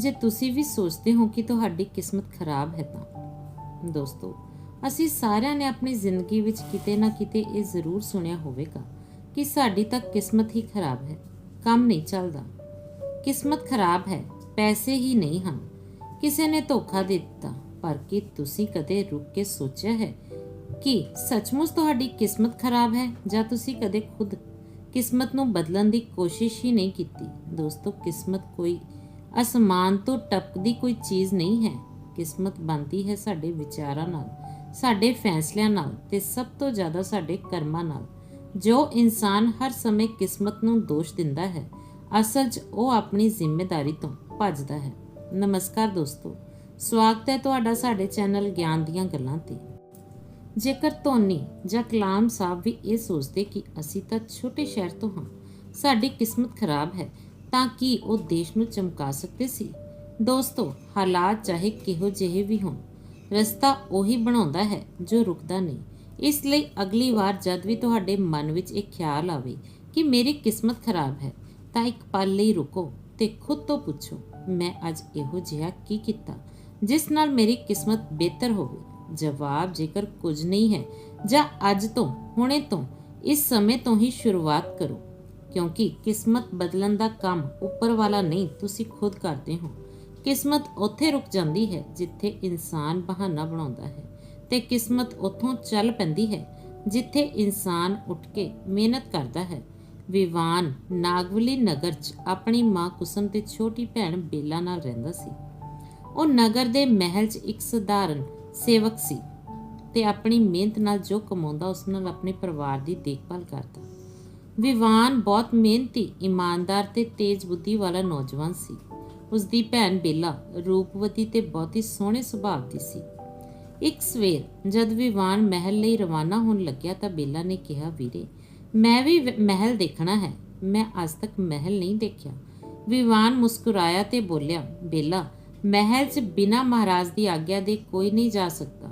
ਜੇ ਤੁਸੀਂ ਵੀ ਸੋਚਦੇ ਹੋ ਕਿ ਤੁਹਾਡੀ ਕਿਸਮਤ ਖਰਾਬ ਹੈ ਤਾਂ। ਦੋਸਤੋ, ਅਸੀਂ ਸਾਰਿਆਂ ਨੇ ਆਪਣੀ ਜ਼ਿੰਦਗੀ ਵਿੱਚ ਕਿਤੇ ਨਾ ਕਿਤੇ ਇਹ ਜ਼ਰੂਰ ਸੁਣਿਆ ਹੋਵੇਗਾ ਕਿ ਸਾਡੀ ਤਾਂ ਕਿਸਮਤ ਹੀ ਖਰਾਬ ਹੈ, ਕੰਮ ਨਹੀਂ ਚੱਲਦਾ। ਕਿਸਮਤ ਖਰਾਬ ਹੈ, ਪੈਸੇ ਹੀ ਨਹੀਂ ਹਨ। ਕਿਸੇ ਨੇ ਧੋਖਾ ਦੇ ਦਿੱਤਾ, ਪਰ ਕੀ ਤੁਸੀਂ ਕਦੇ ਰੁਕ ਕੇ ਸੋਚਿਆ ਹੈ ਕਿ ਸੱਚਮੁੱਚ ਤੁਹਾਡੀ ਕਿਸਮਤ ਖਰਾਬ ਹੈ ਜਾਂ ਤੁਸੀਂ ਕਦੇ ਖੁਦ ਕਿਸਮਤ ਨੂੰ ਬਦਲਣ ਦੀ ਕੋਸ਼ਿਸ਼ ਹੀ ਨਹੀਂ ਕੀਤੀ? ਦੋਸਤੋ, ਕਿਸਮਤ ਕੋਈ ਅਸਮਾਨ ਤੋਂ ਟਪਕਦੀ ਕੋਈ ਚੀਜ਼ ਨਹੀਂ ਹੈ। ਕਿਸਮਤ ਬਣਦੀ ਹੈ ਸਾਡੇ ਵਿਚਾਰਾਂ ਨਾਲ, ਸਾਡੇ ਫੈਸਲਿਆਂ ਨਾਲ ਤੇ ਸਭ ਤੋਂ ਜ਼ਿਆਦਾ ਸਾਡੇ ਕਰਮਾਂ ਨਾਲ। ਜੋ ਇਨਸਾਨ ਹਰ ਸਮੇਂ ਕਿਸਮਤ ਨੂੰ ਦੋਸ਼ ਦਿੰਦਾ ਹੈ, ਅਸਲ 'ਚ ਉਹ ਆਪਣੀ ਜ਼ਿੰਮੇਵਾਰੀ ਤੋਂ ਭੱਜਦਾ ਹੈ। ਨਮਸਕਾਰ ਦੋਸਤੋ, ਸਵਾਗਤ ਹੈ ਤੁਹਾਡਾ ਸਾਡੇ ਚੈਨਲ ਗਿਆਨ ਦੀਆਂ ਗੱਲਾਂ ਤੇ। ਜੇਕਰ ਧੋਨੀ ਜਾਂ ਕਲਾਮ ਸਾਹਿਬ ਵੀ ਇਹ ਸੋਚਦੇ ਕਿ ਅਸੀਂ ਤਾਂ ਛੋਟੇ ਸ਼ਹਿਰ ਤੋਂ ਹਾਂ, ਸਾਡੀ ਕਿਸਮਤ ਖਰਾਬ ਹੈ ਤਾਂ ਕੀ ਉਹ ਦੇਸ਼ ਨੂੰ ਚਮਕਾ ਸਕਦੇ ਸੀ। ਦੋਸਤੋ, ਹਾਲਾਤ ਚਾਹੇ ਕਿਹੋ ਜਿਹੇ ਵੀ ਹੋਣ, ਰਸਤਾ ਉਹੀ ਬਣਾਉਂਦਾ ਹੈ ਜੋ ਰੁਕਦਾ ਨਹੀਂ। ਇਸ ਲਈ ਅਗਲੀ ਵਾਰ ਜਦ ਵੀ ਤੁਹਾਡੇ ਮਨ ਵਿੱਚ ਇਹ ਖਿਆਲ ਆਵੇ ਕਿ ਮੇਰੀ ਕਿਸਮਤ ਖਰਾਬ ਹੈ, ਤਾਂ ਇੱਕ ਪਲ ਲਈ ਰੁਕੋ ਤੇ ਖੁਦ ਤੋਂ ਪੁੱਛੋ, ਮੈਂ ਅੱਜ ਇਹੋ ਜਿਹਾ ਕੀ ਕੀਤਾ ਜਿਸ ਨਾਲ ਮੇਰੀ ਕਿਸਮਤ ਬਿਹਤਰ ਹੋਵੇ? ਜਵਾਬ, ਜੇਕਰ ਕੁਝ ਨਹੀਂ ਹੈ, ਜਾਂ ਅੱਜ ਤੋਂ, ਹੁਣੇ ਤੋਂ, ਇਸ ਸਮੇਂ ਤੋਂ ਹੀ ਸ਼ੁਰੂਆਤ ਕਰੋ। ਕਿਉਂਕਿ ਕਿਸਮਤ ਬਦਲਣ ਦਾ ਕੰਮ ਉੱਪਰ ਵਾਲਾ ਨਹੀਂ, ਤੁਸੀਂ ਖੁਦ ਕਰਦੇ ਹੋ। ਕਿਸਮਤ ਉੱਥੇ ਰੁਕ ਜਾਂਦੀ ਹੈ ਜਿੱਥੇ ਇਨਸਾਨ ਬਹਾਨਾ ਬਣਾਉਂਦਾ ਹੈ ਤੇ ਕਿਸਮਤ ਉੱਥੋਂ ਚੱਲ ਪੈਂਦੀ ਹੈ ਜਿੱਥੇ ਇਨਸਾਨ ਉੱਠ ਕੇ ਮਿਹਨਤ ਕਰਦਾ ਹੈ। ਵਿਵਾਨ ਨਾਗਵਲੀ ਨਗਰ 'ਚ ਆਪਣੀ ਮਾਂ ਕੁਸਮ ਤੇ ਛੋਟੀ ਭੈਣ ਬੇਲਾ ਨਾਲ ਰਹਿੰਦਾ ਸੀ। ਉਹ ਨਗਰ ਦੇ ਮਹਿਲ 'ਚ ਇੱਕ ਸਧਾਰਨ ਸੇਵਕ ਸੀ ਤੇ ਆਪਣੀ ਮਿਹਨਤ ਨਾਲ ਜੋ ਕਮਾਉਂਦਾ ਉਸ ਨਾਲ ਆਪਣੇ ਪਰਿਵਾਰ ਦੀ ਦੇਖਭਾਲ ਕਰਦਾ। ਵਿਵਾਨ ਬਹੁਤ ਮਿਹਨਤੀ, ਇਮਾਨਦਾਰ ਤੇ ਤੇਜ਼ ਬੁੱਧੀ ਵਾਲਾ ਨੌਜਵਾਨ ਸੀ। ਉਸ ਦੀ ਭੈਣ ਬੇਲਾ ਰੂਪਵਤੀ ਤੇ ਹੀ ਸੋਹਣੇ ਸੁਭਾਅ ਦੀ ਸੀ। ਇੱਕ ਸਵੇਰ ਜਦ ਵਿਵਾਨ ਮਹਿਲ ਲਈ ਰਵਾਨਾ ਹੋਣ ਲੱਗਿਆ ਤਾਂ ਬੇਲਾ ਨੇ ਕਿਹਾ, ਵੀਰੇ, ਮੈਂ ਵੀ, ਮਹਿਲ ਦੇਖਣਾ ਹੈ। ਮੈਂ ਅੱਜ ਤੱਕ ਮਹਿਲ ਨਹੀਂ ਦੇਖਿਆ। ਵਿਵਾਨ ਮੁਸਕਰਾਇਆ ਤੇ ਬੋਲਿਆ, ਬੇਲਾ, ਮਹਿਲ 'ਚ ਬਿਨਾ ਮਹਾਰਾਜ ਦੀ ਆਗਿਆ ਦੇ ਕੋਈ ਨਹੀਂ ਜਾ ਸਕਦਾ।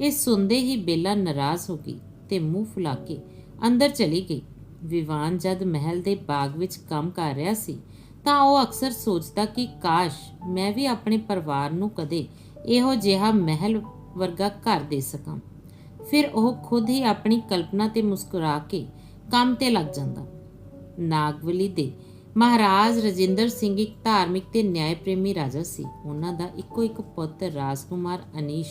ਇਹ ਸੁਣਦੇ ਹੀ ਬੇਲਾ ਨਾਰਾਜ਼ ਹੋ ਗਈ ਤੇ ਮੂੰਹ ਫੁਲਾ ਕੇ ਅੰਦਰ ਚਲੀ ਗਈ। ਵਿਵਾਨ ਜਦ ਮਹਿਲ ਦੇ ਬਾਗ ਵਿੱਚ ਕੰਮ ਕਰ ਰਿਹਾ ਸੀ, ਤਾਂ ਉਹ ਅਕਸਰ ਸੋਚਦਾ ਕਿ ਕਾਸ਼ ਮੈਂ ਵੀ ਆਪਣੇ ਪਰਿਵਾਰ ਨੂੰ ਕਦੇ ਇਹੋ ਜਿਹਾ ਮਹਿਲ ਵਰਗਾ ਘਰ ਦੇ ਸਕਾਂ। ਫਿਰ ਉਹ ਖੁਦ ਹੀ ਆਪਣੀ ਕਲਪਨਾ ਤੇ ਮੁਸਕਰਾ ਕੇ ਕੰਮ ਤੇ ਲੱਗ ਜਾਂਦਾ। ਨਾਗਵਲੀ ਦੇ ਮਹਾਰਾਜ ਰਜਿੰਦਰ ਸਿੰਘ ਇੱਕ ਧਾਰਮਿਕ ਤੇ ਨਿਆਂ ਪ੍ਰੇਮੀ ਰਾਜਾ ਸੀ। ਉਹਨਾਂ ਦਾ ਇੱਕੋ ਇੱਕ ਪੁੱਤ ਰਾਜਕੁਮਾਰ ਅਨੀਸ਼,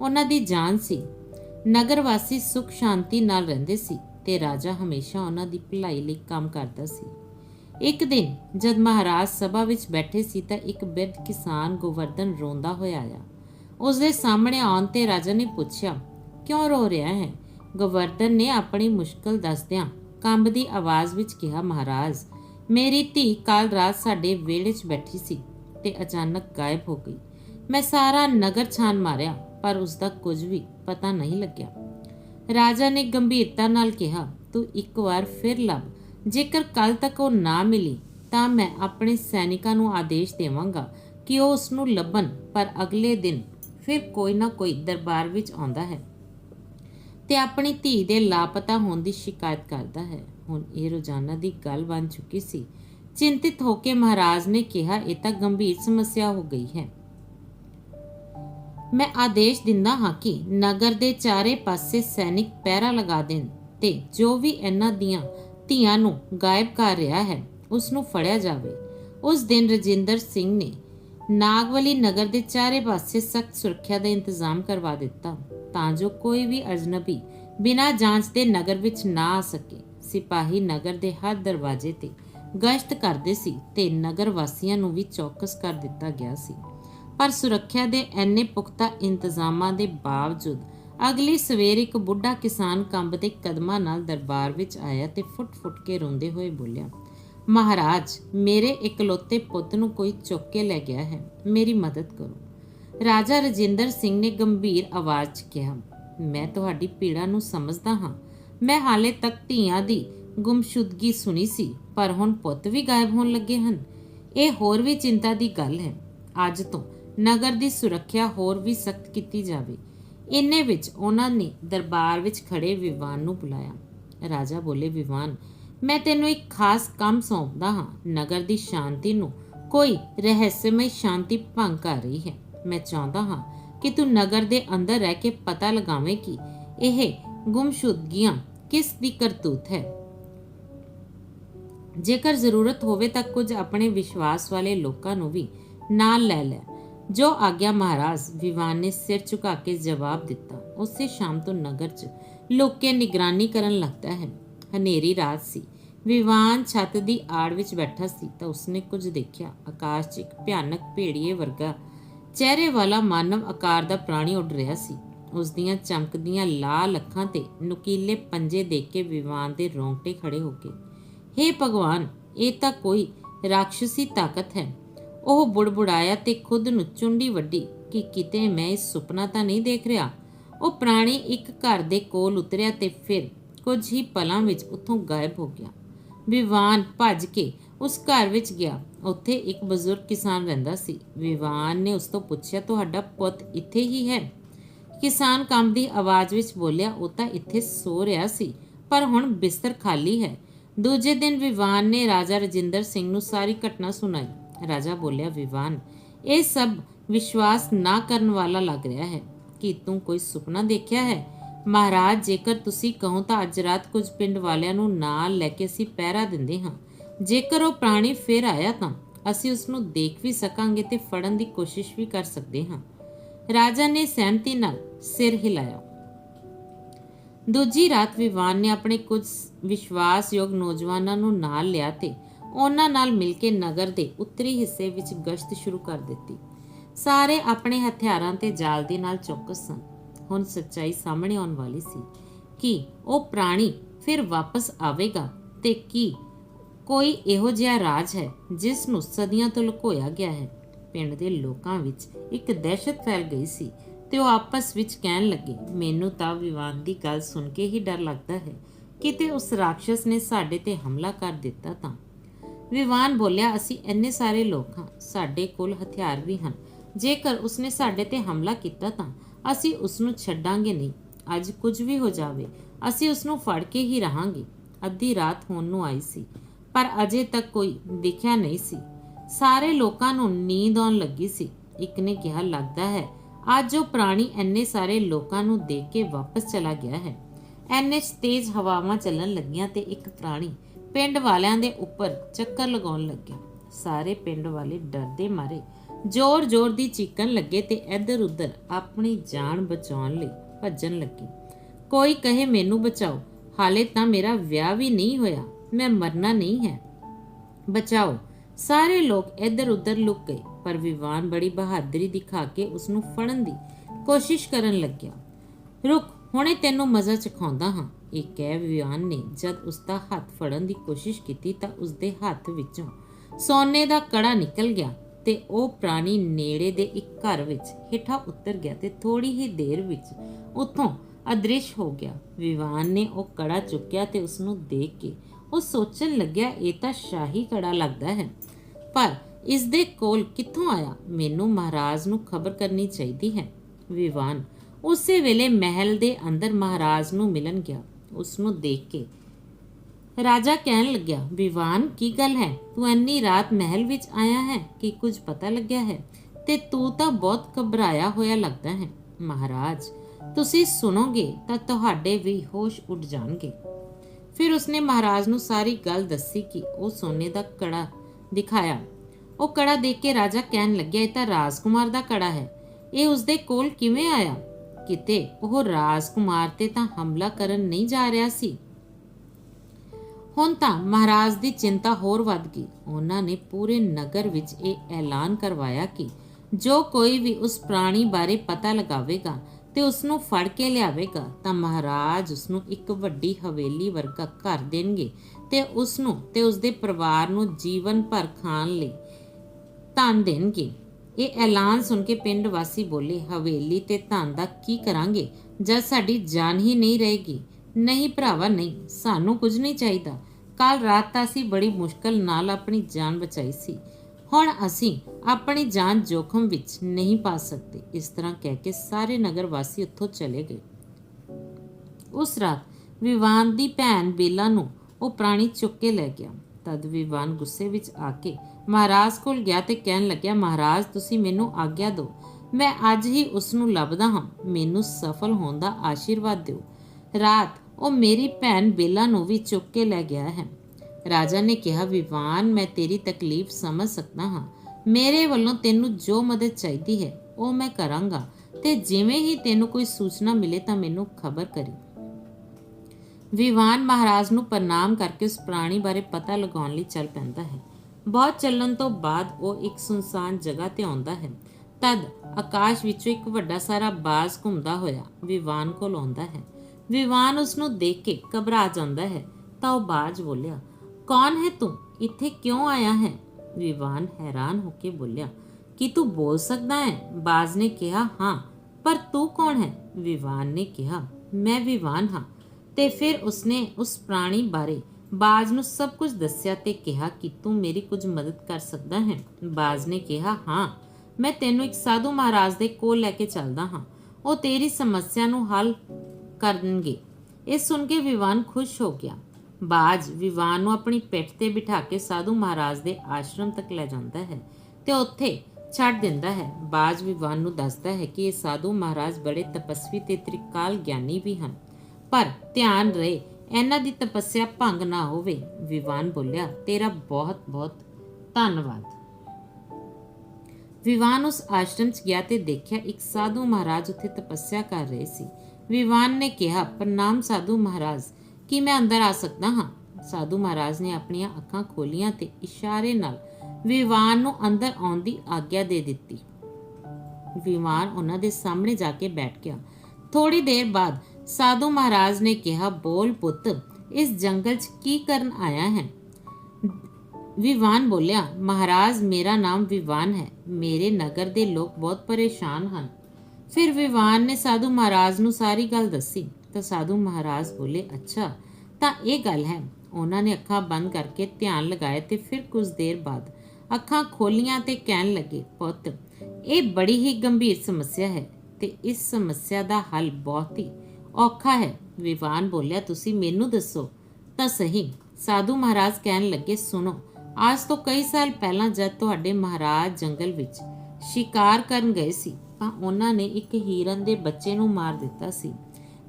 ਉਹਨਾਂ ਦੀ ਜਾਨ ਸੀ। ਨਗਰ ਵਾਸੀ ਸੁਖ ਸ਼ਾਂਤੀ ਨਾਲ ਰਹਿੰਦੇ ਸੀ। ਤੇ ਰਾਜਾ ਹਮੇਸ਼ਾ ਉਹਨਾਂ ਦੀ ਭਲਾਈ ਲਈ ਕੰਮ ਕਰਦਾ ਸੀ। ਇੱਕ ਦਿਨ ਜਦ ਮਹਾਰਾਜ ਸਭਾ ਵਿੱਚ ਬੈਠੇ ਸੀ ਤਾਂ ਇੱਕ ਬਿਰਧ ਕਿਸਾਨ ਗੋਵਰਧਨ ਰੋਂਦਾ ਹੋਇਆ ਆਇਆ। ਉਸ ਦੇ ਸਾਹਮਣੇ ਆਉਣ ਤੇ ਰਾਜਾ ਨੇ ਪੁੱਛਿਆ, ਕਿਉਂ ਰੋ ਰਿਹਾ ਹੈ? ਗੋਵਰਧਨ ਨੇ ਆਪਣੀ ਮੁਸ਼ਕਲ ਦੱਸਦਿਆਂ ਕੰਬ ਦੀ ਆਵਾਜ਼ ਵਿੱਚ ਕਿਹਾ, ਮਹਾਰਾਜ, ਮੇਰੀ ਧੀ ਕੱਲ ਰਾਤ ਸਾਡੇ ਵਿਹੜੇ 'ਚ ਬੈਠੀ ਸੀ ਤੇ ਅਚਾਨਕ ਗਾਇਬ ਹੋ ਗਈ। ਮੈਂ ਸਾਰਾ ਨਗਰ ਛਾਨ ਮਾਰਿਆ, ਪਰ ਉਸ ਦਾ ਕੁਝ ਵੀ ਪਤਾ ਨਹੀਂ ਲੱਗਿਆ। ਰਾਜਾ ਨੇ ਗੰਭੀਰਤਾ ਨਾਲ ਕਿਹਾ, ਤੂੰ ਇੱਕ ਵਾਰ ਫਿਰ ਲੱਭ। ਜੇਕਰ ਕੱਲ ਤੱਕ ਉਹ ਨਾ ਮਿਲੀ, ਤਾਂ ਮੈਂ ਆਪਣੇ ਸੈਨਿਕਾਂ ਨੂੰ ਆਦੇਸ਼ ਦੇਵਾਂਗਾ ਕਿ ਉਹ ਉਸ ਨੂੰ ਲੱਭਣ, ਪਰ ਅਗਲੇ ਦਿਨ ਫਿਰ ਕੋਈ ਨਾ ਕੋਈ ਦਰਬਾਰ ਵਿੱਚ ਆਉਂਦਾ ਹੈ ਤੇ ਆਪਣੀ ਧੀ ਦੇ ਲਾਪਤਾ ਹੋਣ ਦੀ ਸ਼ਿਕਾਇਤ ਕਰਦਾ ਹੈ। ਹੁਣ ਇਹ ਰੋਜ਼ਾਨਾ ਦੀ ਗੱਲ ਬਣ ਚੁੱਕੀ ਸੀ। ਚਿੰਤਿਤ ਹੋ ਕੇ ਮਹਾਰਾਜ ਨੇ ਕਿਹਾ, ਇਹ ਤਾਂ ਗੰਭੀਰ ਸਮੱਸਿਆ ਹੋ ਗਈ ਹੈ। ਮੈਂ ਆਦੇਸ਼ ਦਿੰਦਾ ਹਾਂ ਕਿ ਨਗਰ ਦੇ ਚਾਰੇ ਪਾਸੇ ਸੈਨਿਕ ਪਹਿਰਾ ਲਗਾ ਦੇਣ ਤੇ ਜੋ ਵੀ ਇਹਨਾਂ ਦੀਆਂ ਧੀਆਂ ਨੂੰ ਗਾਇਬ ਕਰ ਰਿਹਾ ਹੈ ਉਸ ਨੂੰ ਫੜਿਆ ਜਾਵੇ। ਉਸ ਦਿਨ ਰਜਿੰਦਰ ਸਿੰਘ ਨੇ ਨਾਗਵਲੀ ਨਗਰ ਦੇ ਚਾਰੇ ਪਾਸੇ ਸਖਤ ਸੁਰੱਖਿਆ ਦਾ ਇੰਤਜ਼ਾਮ ਕਰਵਾ ਦਿੱਤਾ ਤਾਂ ਜੋ ਕੋਈ ਵੀ ਅਜਨਬੀ ਬਿਨਾਂ ਜਾਂਚ ਦੇ ਨਗਰ ਵਿੱਚ ਨਾ ਆ ਸਕੇ। ਸਿਪਾਹੀ ਨਗਰ ਦੇ ਹਰ ਦਰਵਾਜ਼ੇ ਤੇ ਗਸ਼ਤ ਕਰਦੇ ਸੀ ਤੇ ਨਗਰ ਵਾਸੀਆਂ ਨੂੰ ਵੀ ਚੌਕਸ ਕਰ ਦਿੱਤਾ ਗਿਆ ਸੀ। ਪਰ ਸੁਰੱਖਿਆ ਦੇ ਐਨੇ ਪੁਖਤਾ ਇੰਤਜ਼ਾਮਾਂ ਦੇ ਬਾਵਜੂਦ ਅਗਲੀ ਸਵੇਰ ਇੱਕ ਬੁੱਢਾ ਕਿਸਾਨ ਕੰਬ ਦੇ ਕਦਮਾਂ ਨਾਲ ਦਰਬਾਰ ਵਿੱਚ ਆਇਆ ਤੇ ਫੁੱਟ-ਫੁੱਟ ਕੇ ਰੋਂਦੇ ਹੋਏ ਬੋਲਿਆ, ਮਹਾਰਾਜ, ਮੇਰੇ ਇਕਲੌਤੇ ਪੁੱਤ ਨੂੰ ਕੋਈ ਚੁੱਕ ਕੇ ਲੈ ਗਿਆ ਹੈ, ਮੇਰੀ ਮਦਦ ਕਰੋ। ਰਾਜਾ ਰਜਿੰਦਰ ਸਿੰਘ ਨੇ ਗੰਭੀਰ ਆਵਾਜ਼ 'ਚ ਕਿਹਾ, ਮੈਂ ਤੁਹਾਡੀ ਪੀੜਾ ਨੂੰ ਸਮਝਦਾ ਹਾਂ। ਮੈਂ ਹਾਲੇ ਤੱਕ ਧੀਆਂ ਦੀ ਗੁੰਮਸ਼ੁਦਗੀ ਸੁਣੀ ਸੀ, ਪਰ ਹੁਣ ਪੁੱਤ ਵੀ ਗਾਇਬ ਹੋਣ ਲੱਗੇ ਹਨ। ਇਹ ਹੋਰ ਵੀ ਚਿੰਤਾ ਦੀ ਗੱਲ ਹੈ। ਅੱਜ ਤੋਂ ਨਗਰ ਦੀ ਸੁਰੱਖਿਆ ਹੋਰ ਵੀ ਸਖਤ ਕੀਤੀ ਜਾਵੇ। ਇੰਨੇ ਵਿੱਚ ਉਹਨਾਂ ਨੇ ਦਰਬਾਰ ਵਿੱਚ ਖੜੇ ਵਿਵਾਨ ਨੂੰ ਬੁਲਾਇਆ। ਰਾਜਾ ਬੋਲੇ, ਵਿਵਾਨ, ਮੈਂ ਤੈਨੂੰ ਇੱਕ ਖਾਸ ਕੰਮ ਸੌਂਪਦਾ ਹਾਂ। ਨਗਰ ਦੀ ਸ਼ਾਂਤੀ ਨੂੰ ਕੋਈ ਰਹੱਸਮਈ ਸ਼ਾਂਤੀ ਭੰਗ ਕਰ ਰਹੀ ਹੈ। ਮੈਂ ਚਾਹੁੰਦਾ ਹਾਂ ਕਿ ਤੂੰ ਨਗਰ ਦੇ ਅੰਦਰ ਰਹਿ ਕੇ ਪਤਾ ਲਗਾਵੇਂ ਕਿ ਇਹ ਗੁੰਮਸ਼ੁਦਗੀਆਂ ਕਿਸ ਦੀ ਕਰਤੂਤ ਹੈ। ਜੇਕਰ ਜ਼ਰੂਰਤ ਹੋਵੇ ਤਾਂ ਕੁਝ ਆਪਣੇ ਵਿਸ਼ਵਾਸ ਵਾਲੇ ਲੋਕਾਂ ਨੂੰ ਵੀ ਨਾਲ ਲੈ ਲੈ। ਜੋ ਆਗਿਆ ਮਹਾਰਾਜ ਵਿਵਾਨ ਨੇ ਸਿਰ ਝੁਕਾ ਕੇ ਜਵਾਬ ਦਿੱਤਾ, ਉਸੇ ਸ਼ਾਮ ਤੋਂ ਨਗਰ 'ਚ ਲੋਕੇ ਨਿਗਰਾਨੀ ਕਰਨ ਲੱਗਦਾ ਹੈ। ਹਨੇਰੀ ਰਾਤ ਸੀ। ਵਿਵਾਨ ਛੱਤ ਦੀ ਆੜ ਵਿੱਚ ਬੈਠਾ ਸੀ ਤਾਂ ਉਸਨੇ ਕੁਝ ਦੇਖਿਆ। ਆਕਾਸ਼ 'ਚ ਇੱਕ ਭਿਆਨਕ ਭੇੜੀਏ ਵਰਗਾ ਚਿਹਰੇ ਵਾਲਾ ਮਾਨਵ ਆਕਾਰ ਦਾ ਪ੍ਰਾਣੀ ਉੱਡ ਰਿਹਾ ਸੀ। ਉਸ ਦੀਆਂ ਚਮਕਦੀਆਂ ਲਾਲ ਅੱਖਾਂ ਤੇ ਨੁਕੀਲੇ ਪੰਜੇ ਦੇਖ ਕੇ ਵਿਵਾਨ ਦੇ ਰੋਂਗਟੇ ਖੜੇ ਹੋ ਗਏ। हे ਭਗਵਾਨ, ਇਹ ਤਾਂ ਕੋਈ ਰਾਖਸ਼ੀ ਤਾਕਤ ਹੈ। ਉਹ ਬੁੜਬੁੜਾਇਆ ਤੇ ਖੁਦ ਨੂੰ ਚੁੰਡੀ ਵੱਡੀ ਕਿ ਕਿਤੇ ਮੈਂ ਇਸ ਸੁਪਨਾ ਤਾਂ ਨਹੀਂ ਦੇਖ ਰਿਹਾ। ਉਹ ਪ੍ਰਾਣੀ ਇੱਕ ਘਰ ਦੇ ਕੋਲ ਉਤਰਿਆ ਤੇ ਫਿਰ ਕੁਝ ਹੀ ਪਲਾਂ ਵਿੱਚ ਉੱਥੋਂ ਗਾਇਬ ਹੋ ਗਿਆ। ਵਿਵਾਨ ਭੱਜ ਕੇ ਉਸ ਘਰ ਵਿੱਚ ਗਿਆ। ਉੱਥੇ ਇੱਕ ਬਜ਼ੁਰਗ ਕਿਸਾਨ ਰਹਿੰਦਾ ਸੀ। ਵਿਵਾਨ ਨੇ ਉਸ ਤੋਂ ਪੁੱਛਿਆ, ਤੁਹਾਡਾ ਪੁੱਤ ਇੱਥੇ ਹੀ ਹੈ? ਕਿਸਾਨ ਕੰਮ ਦੀ ਆਵਾਜ਼ ਵਿੱਚ ਬੋਲਿਆ, ਉਹ ਤਾਂ ਇੱਥੇ ਸੋ ਰਿਹਾ ਸੀ, ਪਰ ਹੁਣ ਬਿਸਤਰ ਖਾਲੀ ਹੈ। ਦੂਜੇ ਦਿਨ ਵਿਵਾਨ ਨੇ ਰਾਜਾ ਰਜਿੰਦਰ ਸਿੰਘ ਨੂੰ ਸਾਰੀ ਘਟਨਾ ਸੁਣਾਈ। ਰਾਜਾ ਬੋਲਿਆ, ਵਿਵਾਨ, ਇਹ ਸਭ ਵਿਸ਼ਵਾਸ ਨਾ ਕਰਨ ਵਾਲਾ ਲੱਗ ਰਿਹਾ ਹੈ ਕਿ ਤੂੰ ਕੋਈ ਸੁਪਨਾ ਦੇਖਿਆ ਹੈ? ਮਹਾਰਾਜ, ਜੇਕਰ ਤੁਸੀਂ ਕਹੋ ਤਾਂ ਅੱਜ ਰਾਤ ਕੁਝ ਪਿੰਡ ਵਾਲਿਆਂ ਨੂੰ ਨਾਲ ਲੈ ਕੇ ਅਸੀਂ ਪਹਿਰਾ ਦਿੰਦੇ ਹਾਂ। ਜੇਕਰ ਉਹ ਪ੍ਰਾਣੀ ਫਿਰ ਆਇਆ ਤਾਂ ਅਸੀਂ ਉਸ ਨੂੰ ਦੇਖ ਵੀ ਸਕਾਂਗੇ ਤੇ ਫੜਨ ਦੀ ਕੋਸ਼ਿਸ਼ ਵੀ ਕਰ ਸਕਦੇ ਹਾਂ। ਰਾਜਾ ਨੇ ਸਹਿਮਤੀ ਨਾਲ ਸਿਰ ਹਿਲਾਇਆ। ਦੂਜੀ ਰਾਤ ਵਿਵਾਨ ਨੇ ਆਪਣੇ ਕੁਝ ਵਿਸ਼ਵਾਸਯੋਗ ਨੌਜਵਾਨਾਂ ਨੂੰ ਨਾਲ ਲਿਆ ਤੇ ਉਹਨਾਂ ਨਾਲ ਮਿਲ ਕੇ ਨਗਰ ਦੇ ਉੱਤਰੀ ਹਿੱਸੇ ਵਿੱਚ ਗਸ਼ਤ ਸ਼ੁਰੂ ਕਰ ਦਿੱਤੀ। ਸਾਰੇ ਆਪਣੇ ਹਥਿਆਰਾਂ ਤੇ ਜਾਲ ਦੇ ਨਾਲ ਚੌਕਸ ਸਨ। ਹੁਣ ਸੱਚਾਈ ਸਾਹਮਣੇ ਆਉਣ ਵਾਲੀ ਸੀ ਕਿ ਉਹ ਪ੍ਰਾਣੀ ਫਿਰ ਵਾਪਸ ਆਵੇਗਾ ਤੇ ਕੀ ਕੋਈ ਇਹੋ ਜਿਹਾ ਰਾਜ ਹੈ ਜਿਸ ਨੂੰ ਸਦੀਆਂ ਤੋਂ ਲੁਕੋਇਆ ਗਿਆ ਹੈ। ਪਿੰਡ ਦੇ ਲੋਕਾਂ ਵਿੱਚ ਇੱਕ ਦਹਿਸ਼ਤ ਫੈਲ ਗਈ ਸੀ ਤੇ ਉਹ ਆਪਸ ਵਿੱਚ ਕਹਿਣ ਲੱਗੇ, ਮੈਨੂੰ ਤਾਂ ਵਿਵਾਨ ਦੀ ਗੱਲ ਸੁਣ ਕੇ ਹੀ ਡਰ ਲੱਗਦਾ ਹੈ। ਕਿਤੇ ਉਸ ਰਾਖਸ਼ ਨੇ ਸਾਡੇ ਤੇ ਹਮਲਾ ਕਰ ਦਿੱਤਾ ਤਾਂ। ਵਿਵਾਨ ਬੋਲਿਆ, ਅਸੀਂ ਇੰਨੇ ਸਾਰੇ ਲੋਕ ਹਾਂ ਸਾਡੇ ਕੋਲ ਹਥਿਆਰ ਵੀ ਹਨ। ਜੇਕਰ ਉਸਨੇ ਸਾਡੇ ਤੇ ਹਮਲਾ ਕੀਤਾ ਤਾਂ ਅਸੀਂ ਉਸ ਨੂੰ ਛੱਡਾਂਗੇ ਨਹੀਂ। ਅੱਜ ਕੁਝ ਵੀ ਹੋ ਜਾਵੇ, ਅਸੀਂ ਉਸ ਨੂੰ ਫੜ ਕੇ ਹੀ ਰਹਾਂਗੇ। ਅੱਧੀ ਰਾਤ ਹੋਣ ਨੂੰ ਆਈ ਸੀ, ਪਰ ਅਜੇ ਤੱਕ ਕੋਈ ਦਿਖਿਆ ਨਹੀਂ ਸੀ। ਸਾਰੇ ਲੋਕਾਂ ਨੂੰ ਨੀਂਦ ਆਉਣ ਲੱਗੀ ਸੀ। ਇੱਕ ਨੇ ਕਿਹਾ, ਲੱਗਦਾ ਹੈ, ਅੱਜ ਉਹ ਪ੍ਰਾਣੀ ਐਨੇ ਸਾਰੇ ਲੋਕਾਂ ਨੂੰ ਦੇਖ ਕੇ ਵਾਪਸ ਚਲਾ ਗਿਆ ਹੈ। ਐਨੇ ਤੇਜ਼ ਹਵਾਵਾਂ ਚੱਲਣ ਲੱਗੀਆਂ ਤੇ ਇੱਕ ਪ੍ਰਾਣੀ ਪਿੰਡ ਵਾਲਿਆਂ ਦੇ ਉੱਪਰ ਚੱਕਰ ਲਗਾਉਣ ਲੱਗੇ। ਸਾਰੇ ਪਿੰਡ ਵਾਲੇ ਡਰਦੇ ਮਾਰੇ। ਜ਼ੋਰ-ਜ਼ੋਰ ਦੀ ਚੀਕਣ ਲੱਗੇ ਤੇ ਇੱਧਰ-ਉੱਧਰ ਆਪਣੀ ਜਾਨ ਬਚਾਉਣ ਲਈ ਭੱਜਣ ਲੱਗੇ। ਕੋਈ ਕਹੇ, ਮੈਨੂੰ ਬਚਾਓ। ਹਾਲੇ ਤਾਂ ਮੇਰਾ ਵਿਆਹ ਵੀ ਨਹੀਂ ਹੋਇਆ। ਮੈਂ ਮਰਨਾ ਨਹੀਂ ਹੈ। ਬਚਾਓ। ਸਾਰੇ ਲੋਕ ਇੱਧਰ-ਉੱਧਰ ਲੁਕ ਗਏ, ਪਰ ਵਿਵਾਨ ਬੜੀ ਬਹਾਦਰੀ ਦਿਖਾ ਕੇ ਉਸ ਨੂੰ ਫੜਨ ਦੀ ਕੋਸ਼ਿਸ਼ ਕਰਨ ਲੱਗਿਆ। ਰੁਕ ਹੁਣੇ ਤੈਨੂੰ ਮਜ਼ਾ ਚਖਾਉਂਦਾ ਹਾਂ। ਇਹ ਕਹਿ ਵਿਵਾਨ ਨੇ ਜਦ ਉਸ ਦਾ ਹੱਥ ਫੜਨ ਦੀ ਕੋਸ਼ਿਸ਼ ਕੀਤੀ ਤਾਂ ਉਸ ਦੇ ਹੱਥ ਵਿੱਚੋਂ ਸੋਨੇ ਦਾ ਕੜਾ ਨਿਕਲ ਗਿਆ ਤੇ ਉਹ ਪ੍ਰਾਣੀ ਨੇੜੇ ਦੇ ਇੱਕ ਘਰ ਵਿੱਚ ਹੇਠਾਂ ਉਤਰ ਗਿਆ ਤੇ ਥੋੜੀ ਹੀ ਦੇਰ ਵਿੱਚ ਉੱਥੋਂ ਅਦ੍ਰਿਸ਼ ਹੋ ਗਿਆ। ਵਿਵਾਨ ਨੇ ਉਹ ਕੜਾ ਚੁੱਕਿਆ ਤੇ ਉਸ ਨੂੰ ਦੇਖ ਕੇ ਉਹ ਸੋਚਣ ਲੱਗਿਆ, ਇਹ ਤਾਂ ਸ਼ਾਹੀ ਕੜਾ ਲੱਗਦਾ ਹੈ। ਪਰ ਇਸ ਦੇ ਕੋਲ ਕਿੱਥੋਂ ਆਇਆ? ਮੈਨੂੰ ਮਹਾਰਾਜ ਨੂੰ ਖਬਰ ਕਰਨੀ ਚਾਹੀਦੀ ਹੈ। ਵਿਵਾਨ ਉਸੇ ਵੇਲੇ ਮਹਿਲ ਦੇ ਅੰਦਰ ਮਹਾਰਾਜ ਨੂੰ ਮਿਲਣ ਗਿਆ। ਉਸ ਨੂੰ ਦੇਖ ਕੇ ਰਾਜਾ ਕਹਿਣ ਲੱਗਿਆ, ਵਿਵਾਨ, ਕੀ ਗੱਲ ਹੈ? ਤੂੰ ਇੰਨੀ ਰਾਤ ਮਹਿਲ ਵਿੱਚ ਆਇਆ ਹੈ ਕਿ ਕੁਝ ਪਤਾ ਲੱਗਿਆ ਹੈ? ਤੇ ਤੂੰ ਤਾਂ ਬਹੁਤ ਘਬਰਾਇਆ ਹੋਇਆ ਲੱਗਦਾ ਹੈ। ਮਹਾਰਾਜ, ਤੁਸੀਂ ਸੁਣੋਗੇ ਤਾਂ ਤੁਹਾਡੇ ਵੀ ਹੋਸ਼ ਉੱਡ ਜਾਣਗੇ। ਫਿਰ ਉਸਨੇ ਮਹਾਰਾਜ ਨੂੰ ਸਾਰੀ ਗੱਲ ਦੱਸੀ ਕਿ ਉਹ ਸੋਨੇ ਦਾ ਕੜਾ ਦਿਖਾਇਆ। ਉਹ ਕੜਾ ਦੇਖ ਕੇ ਰਾਜਾ ਕਹਿਣ ਲੱਗਿਆ, ਇਹ ਤਾਂ ਰਾਜਕੁਮਾਰ ਦਾ ਕੜਾ ਹੈ। ਇਹ ਉਸਦੇ ਕੋਲ ਕਿਵੇਂ ਆਇਆ? ਕਿਤੇ ਉਹ ਰਾਜਕੁਮਾਰ ਤੇ ਤਾਂ ਹਮਲਾ ਕਰਨ ਨਹੀਂ ਜਾ ਰਿਹਾ ਸੀ। ਹੁਣ ਤਾਂ ਮਹਾਰਾਜ ਦੀ ਚਿੰਤਾ ਹੋਰ ਵੱਧ ਗਈ। ਉਹਨਾਂ ਨੇ ਪੂਰੇ ਨਗਰ ਵਿੱਚ ਇਹ ਐਲਾਨ ਕਰਵਾਇਆ ਕਿ ਜੋ ਕੋਈ ਵੀ ਉਸ ਪ੍ਰਾਣੀ ਬਾਰੇ ਪਤਾ ਲਗਾਵੇਗਾ ਤੇ ਉਸ ਨੂੰ ਫੜ ਕੇ ਲਿਆਵੇਗਾ, ਤਾਂ ਮਹਾਰਾਜ ਉਸ ਨੂੰ ਇੱਕ ਵੱਡੀ ਹਵੇਲੀ ਵਰਗਾ ਘਰ ਦੇਣਗੇ ਤੇ ਉਸ ਨੂੰ ਤੇ ਉਸ ਦੇ ਪਰਿਵਾਰ ਨੂੰ ਜੀਵਨ ਭਰ ਖਾਣ ਲਈ ਧਨ ਦੇਣਗੇ। ਇਹ ਐਲਾਨ ਸੁਣ ਕੇ ਪਿੰਡ ਵਾਸੀ ਬੋਲੇ, ਹਵੇਲੀ ਤੇ ਧਨ ਦਾ ਕੀ ਕਰਾਂਗੇ? ਜਦ ਸਾਡੀ ਜਾਨ ਹੀ ਨਹੀਂ ਰਹੇਗੀ। ਨਹੀਂ ਭਰਾਵਾ, ਨਹੀਂ। ਸਾਨੂੰ ਕੁਝ ਨਹੀਂ ਚਾਹੀਦਾ। ਕੱਲ ਰਾਤ ਤਾਂ ਅਸੀਂ ਬੜੀ ਮੁਸ਼ਕਲ ਨਾਲ ਆਪਣੀ ਜਾਨ ਬਚਾਈ ਸੀ। ਹੁਣ ਅਸੀਂ ਆਪਣੀ ਜਾਨ ਜੋਖਮ ਵਿੱਚ ਨਹੀਂ ਪਾ ਸਕਦੇ। ਇਸ ਤਰ੍ਹਾਂ ਕਹਿ ਕੇ ਸਾਰੇ ਨਗਰ ਵਾਸੀ ਉੱਥੋਂ ਚਲੇ ਗਏ। ਉਸ ਰਾਤ ਵਿਵਾਨ ਦੀ ਭੈਣ ਬੇਲਾ ਨੂੰ ਉਹ ਪ੍ਰਾਣੀ ਚੁੱਕ ਕੇ ਲੈ ਗਿਆ। ਤਦ ਵਿਵਾਨ ਗੁੱਸੇ ਵਿੱਚ ਆ ਕੇ ਮਹਾਰਾਜ ਕੋਲ ਗਿਆ ਤੇ ਕਹਿਣ ਲੱਗਿਆ, ਮਹਾਰਾਜ, ਤੁਸੀਂ ਮੈਨੂੰ ਆਗਿਆ ਦਿਓ। ਮੈਂ ਅੱਜ ਹੀ ਉਸ ਨੂੰ ਲੱਭਦਾ ਹਾਂ। ਮੈਨੂੰ ਸਫਲ ਹੋਣ ਦਾ ਆਸ਼ੀਰਵਾਦ ਦਿਓ। ਰਾਤ ਉਹ ਮੇਰੀ ਭੈਣ ਬੇਲਾ ਨੂੰ ਵੀ ਚੁੱਕ ਕੇ ਲੈ ਗਿਆ ਹੈ। ਰਾਜਾ ਨੇ ਕਿਹਾ, ਵਿਵਾਨ, ਮੈਂ ਤੇਰੀ ਤਕਲੀਫ ਸਮਝ ਸਕਦਾ ਹਾਂ। ਮੇਰੇ ਵੱਲੋਂ ਤੈਨੂੰ ਜੋ ਮਦਦ ਚਾਹੀਦੀ ਹੈ, ਉਹ ਮੈਂ ਕਰਾਂਗਾ। ਤੇ ਜਿਵੇਂ ਹੀ ਤੈਨੂੰ ਕੋਈ ਸੂਚਨਾ ਮਿਲੇ ਤਾਂ ਮੈਨੂੰ ਖਬਰ ਕਰੀ। ਵਿਵਾਨ ਮਹਾਰਾਜ ਨੂੰ ਪ੍ਰਣਾਮ ਕਰਕੇ ਉਸ ਪ੍ਰਾਣੀ ਬਾਰੇ ਪਤਾ ਲਗਾਉਣ ਲਈ ਚੱਲ ਪੈਂਦਾ ਹੈ। ਬਹੁਤ ਚੱਲਣ ਤੋਂ ਬਾਅਦ ਉਹ ਇੱਕ ਸੁਨਸਾਨ ਜਗ੍ਹਾ ਤੇ ਆਉਂਦਾ ਹੈ। ਤਦ ਆਕਾਸ਼ ਵਿੱਚੋਂ ਇੱਕ ਵੱਡਾ ਸਾਰਾ ਬਾਜ਼ ਘੁੰਮਦਾ ਹੋਇਆ ਵਿਵਾਨ ਕੋਲ ਆਉਂਦਾ ਹੈ। ਵਿਵਾਨ ਉਸ ਨੂੰ ਦੇਖ ਕੇ ਘਬਰਾ ਜਾਂਦਾ ਹੈ। ਤਾਂ ਉਹ ਬਾਜ਼ ਬੋਲਿਆ, ਕੌਣ ਹੈ ਤੂੰ? ਇੱਥੇ ਕਿਉਂ ਆਇਆ ਹੈ? ਵਿਵਾਨ ਹੈਰਾਨ ਹੋ ਕੇ ਬੋਲਿਆ, ਕਿ ਤੂੰ ਬੋਲ ਸਕਦਾ ਹੈ? ਬਾਜ਼ ਨੇ ਕਿਹਾ, ਹਾਂ, ਪਰ ਤੂੰ ਕੌਣ ਹੈ? ਵਿਵਾਨ ਨੇ ਕਿਹਾ, ਮੈਂ ਵਿਵਾਨ ਹਾਂ। ਤੇ ਫਿਰ ਉਸਨੇ ਉਸ ਪ੍ਰਾਣੀ ਬਾਰੇ ਬਾਜ਼ ਨੂੰ ਸਭ ਕੁਝ ਦੱਸਿਆ ਤੇ ਕਿਹਾ ਕਿ ਤੂੰ ਮੇਰੀ ਕੁਝ ਮਦਦ ਕਰ ਸਕਦਾ ਹੈ। ਬਾਜ਼ ਨੇ ਕਿਹਾ, ਹਾਂ, ਮੈਂ ਤੈਨੂੰ ਇੱਕ ਸਾਧੂ ਮਹਾਰਾਜ ਦੇ ਕੋਲ ਲੈ ਕੇ ਚੱਲਦਾ ਹਾਂ। ਉਹ ਤੇਰੀ ਸਮੱਸਿਆ ਨੂੰ ਹੱਲ ਕਰਨਗੇ। ਇਹ ਸੁਣ ਕੇ ਵਿਵਾਨ ਖੁਸ਼ ਹੋ ਗਿਆ। ਬਾਜ ਵਿਵਾਨ ਨੂੰ ਆਪਣੀ ਪਿੱਠ ਤੇ ਬਿਠਾ ਕੇ ਸਾਧੂ ਮਹਾਰਾਜ ਦੇ ਆਸ਼ਰਮ ਤੱਕ ਲੈ ਜਾਂਦਾ ਹੈ ਤੇ ਉੱਥੇ ਛੱਡ ਦਿੰਦਾ ਹੈ। ਬਾਜ ਵਿਵਾਨ ਨੂੰ ਦੱਸਦਾ ਹੈ ਕਿ ਇਹ ਸਾਧੂ ਮਹਾਰਾਜ ਬੜੇ ਤਪਸਵੀ ਤੇ ਤ੍ਰਿਕਾਲ ਗਿਆਨੀ ਵੀ ਹਨ। ਪਰ ਧਿਆਨ ਰਹੇ ਇਹਨਾਂ ਦੀ ਤਪੱਸਿਆ ਭੰਗ ਨਾ ਹੋਵੇ। ਵਿਵਾਨ ਬੋਲਿਆ, ਤੇਰਾ ਬਹੁਤ ਬਹੁਤ ਧੰਨਵਾਦ। ਵਿਵਾਨ ਉਸ ਆਸ਼ਰਮ 'ਚ ਗਿਆ ਤੇ ਦੇਖਿਆ ਇੱਕ ਸਾਧੂ ਮਹਾਰਾਜ ਉੱਥੇ ਤਪੱਸਿਆ ਕਰ ਰਹੇ ਸੀ। ਵਿਵਾਨ ਨੇ ਕਿਹਾ, ਪ੍ਰਣਾਮ ਸਾਧੂ ਮਹਾਰਾਜ, ਕੀ ਮੈਂ ਅੰਦਰ ਆ ਸਕਦਾ ਹਾਂ? ਸਾਧੂ ਮਹਾਰਾਜ ਨੇ ਆਪਣੀਆਂ ਅੱਖਾਂ ਖੋਲੀਆਂ ਤੇ ਇਸ਼ਾਰੇ ਨਾਲ ਵਿਵਾਨ ਨੂੰ ਅੰਦਰ ਆਉਣ ਦੀ ਆਗਿਆ ਦੇ ਦਿੱਤੀ। ਵਿਵਾਨ ਉਹਨਾਂ ਦੇ ਸਾਹਮਣੇ ਜਾ ਕੇ ਬੈਠ ਗਿਆ। ਥੋੜੀ ਦੇਰ ਬਾਅਦ ਸਾਧੂ ਮਹਾਰਾਜ ਨੇ ਕਿਹਾ, ਬੋਲ ਪੁੱਤ, ਇਸ ਜੰਗਲ 'ਚ ਕੀ ਕਰਨ ਆਇਆ ਹੈ? ਵਿਵਾਨ ਬੋਲਿਆ, ਮਹਾਰਾਜ, ਮੇਰਾ ਨਾਮ ਵਿਵਾਨ ਹੈ। ਮੇਰੇ ਨਗਰ ਦੇ ਲੋਕ ਬਹੁਤ ਪਰੇਸ਼ਾਨ ਹਨ। ਫਿਰ ਵਿਵਾਨ ਨੇ ਸਾਧੂ ਮਹਾਰਾਜ ਨੂੰ ਸਾਰੀ ਗੱਲ ਦੱਸੀ। ਤਾਂ ਸਾਧੂ ਮਹਾਰਾਜ ਬੋਲੇ, ਅੱਛਾ, ਤਾਂ ਇਹ ਗੱਲ ਹੈ। ਉਹਨਾਂ ਨੇ ਅੱਖਾਂ ਬੰਦ ਕਰਕੇ ਧਿਆਨ ਲਗਾਇਆ ਤੇ ਫਿਰ ਕੁਝ ਦੇਰ ਬਾਅਦ ਅੱਖਾਂ ਖੋਲੀਆਂ ਤੇ ਕਹਿਣ ਲੱਗੇ, ਪੁੱਤ, ਇਹ ਬੜੀ ਹੀ ਗੰਭੀਰ ਸਮੱਸਿਆ ਹੈ ਤੇ ਇਸ ਸਮੱਸਿਆ ਦਾ ਹੱਲ ਬਹੁਤ ਹੀ ਔਖਾ ਹੈ। ਵਿਵਾਨ ਬੋਲਿਆ, ਤੁਸੀਂ ਮੈਨੂੰ ਦੱਸੋ। ਤਾਂ ਸਹੀ। ਸਾਧੂ ਮਹਾਰਾਜ ਕਹਿਣ ਲੱਗੇ, ਸੁਣੋ, ਅੱਜ ਤੋਂ ਕਈ ਸਾਲ ਪਹਿਲਾਂ ਜਦ ਤੁਹਾਡੇ ਮਹਾਰਾਜ ਜੰਗਲ ਵਿੱਚ ਸ਼ਿਕਾਰ ਕਰਨ ਗਏ ਸੀ, ਤਾਂ ਉਹਨਾਂ ਨੇ ਇੱਕ ਹੀਰਨ ਦੇ ਬੱਚੇ ਨੂੰ ਮਾਰ ਦਿੱਤਾ ਸੀ।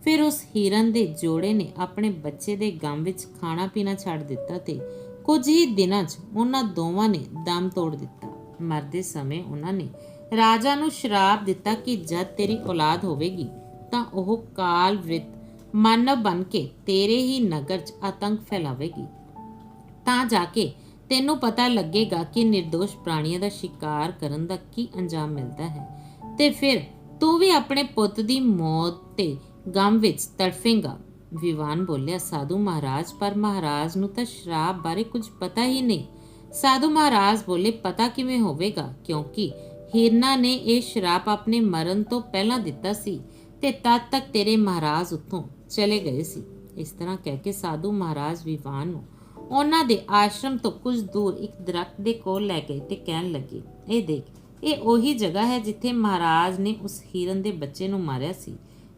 ਫਿਰ ਉਸ ਹਿਰਨ ਦੇ ਜੋੜੇ ਨੇ ਆਪਣੇ ਬੱਚੇ ਦੇ ਗਮ ਵਿੱਚ ਖਾਣਾ ਪੀਣਾ ਛੱਡ ਦਿੱਤਾ ਤੇ ਕੁਝ ਹੀ ਦਿਨਾਂ 'ਚ ਉਹਨਾਂ ਦੋਵਾਂ ਨੇ ਦਮ ਤੋੜ ਦਿੱਤਾ। ਮਰਦੇ ਸਮੇਂ ਉਹਨਾਂ ਨੇ ਰਾਜਾ ਨੂੰ ਸ਼ਰਾਪ ਦਿੱਤਾ ਕਿ ਜਦ ਤੇਰੀ ਔਲਾਦ ਹੋਵੇਗੀ ਤਾਂ ਉਹ ਕਾਲ ਵ੍ਰਿਤ ਮਾਨਵ ਬਣ ਕੇ ਤੇਰੇ ਹੀ ਨਗਰ 'ਚ ਆਤੰਕ ਫੈਲਾਵੇਗੀ। ਤਾਂ ਜਾ ਕੇ ਤੈਨੂੰ ਪਤਾ ਲੱਗੇਗਾ ਕਿ નિર્ਦੋਸ਼ ਪ੍ਰਾਣੀਆਂ ਦਾ ਸ਼ਿਕਾਰ ਕਰਨ ਦਾ ਕੀ ਅੰਜਾਮ ਮਿਲਦਾ ਹੈ। ਤੇ ਫਿਰ ਤੂੰ ਵੀ ਆਪਣੇ ਪੁੱਤ ਦੀ ਮੌਤ ਤੇ ਗਮ ਵਿੱਚ ਤੜਫੇਂਗਾ। ਵਿਵਾਨ ਬੋਲਿਆ, ਸਾਧੂ ਮਹਾਰਾਜ, ਪਰ ਮਹਾਰਾਜ ਨੂੰ ਤਾਂ ਸ਼ਰਾਬ ਬਾਰੇ ਕੁਝ ਪਤਾ ਹੀ ਨਹੀਂ। ਸਾਧੂ ਮਹਾਰਾਜ ਬੋਲੇ, ਪਤਾ ਕਿਵੇਂ ਹੋਵੇਗਾ? ਕਿਉਂਕਿ ਹਿਰਨਾ ਨੇ ਇਹ ਸ਼ਰਾਬ ਆਪਣੇ ਮਰਨ ਤੋਂ ਪਹਿਲਾਂ ਦਿੱਤਾ ਸੀ। ਤੇ ਤਦ ਤੱਕ ਤੇਰੇ ਮਹਾਰਾਜ ਉੱਥੋਂ ਚਲੇ ਗਏ ਸੀ। ਇਸ ਤਰ੍ਹਾਂ ਕਹਿ ਕੇ ਸਾਧੂ ਮਹਾਰਾਜ ਵਿਵਾਨ ਨੂੰ ਉਹਨਾਂ ਦੇ ਆਸ਼ਰਮ ਤੋਂ ਕੁਝ ਦੂਰ ਇੱਕ ਦਰਖਤ ਦੇ ਕੋਲ ਲੈ ਗਏ ਤੇ ਕਹਿਣ ਲੱਗੇ, ਇਹ ਦੇਖ, ਇਹ ਉਹੀ ਜਗ੍ਹਾ ਹੈ ਜਿੱਥੇ ਮਹਾਰਾਜ ਨੇ ਉਸ ਹਿਰਨ ਦੇ ਬੱਚੇ ਨੂੰ ਮਾਰਿਆ ਸੀ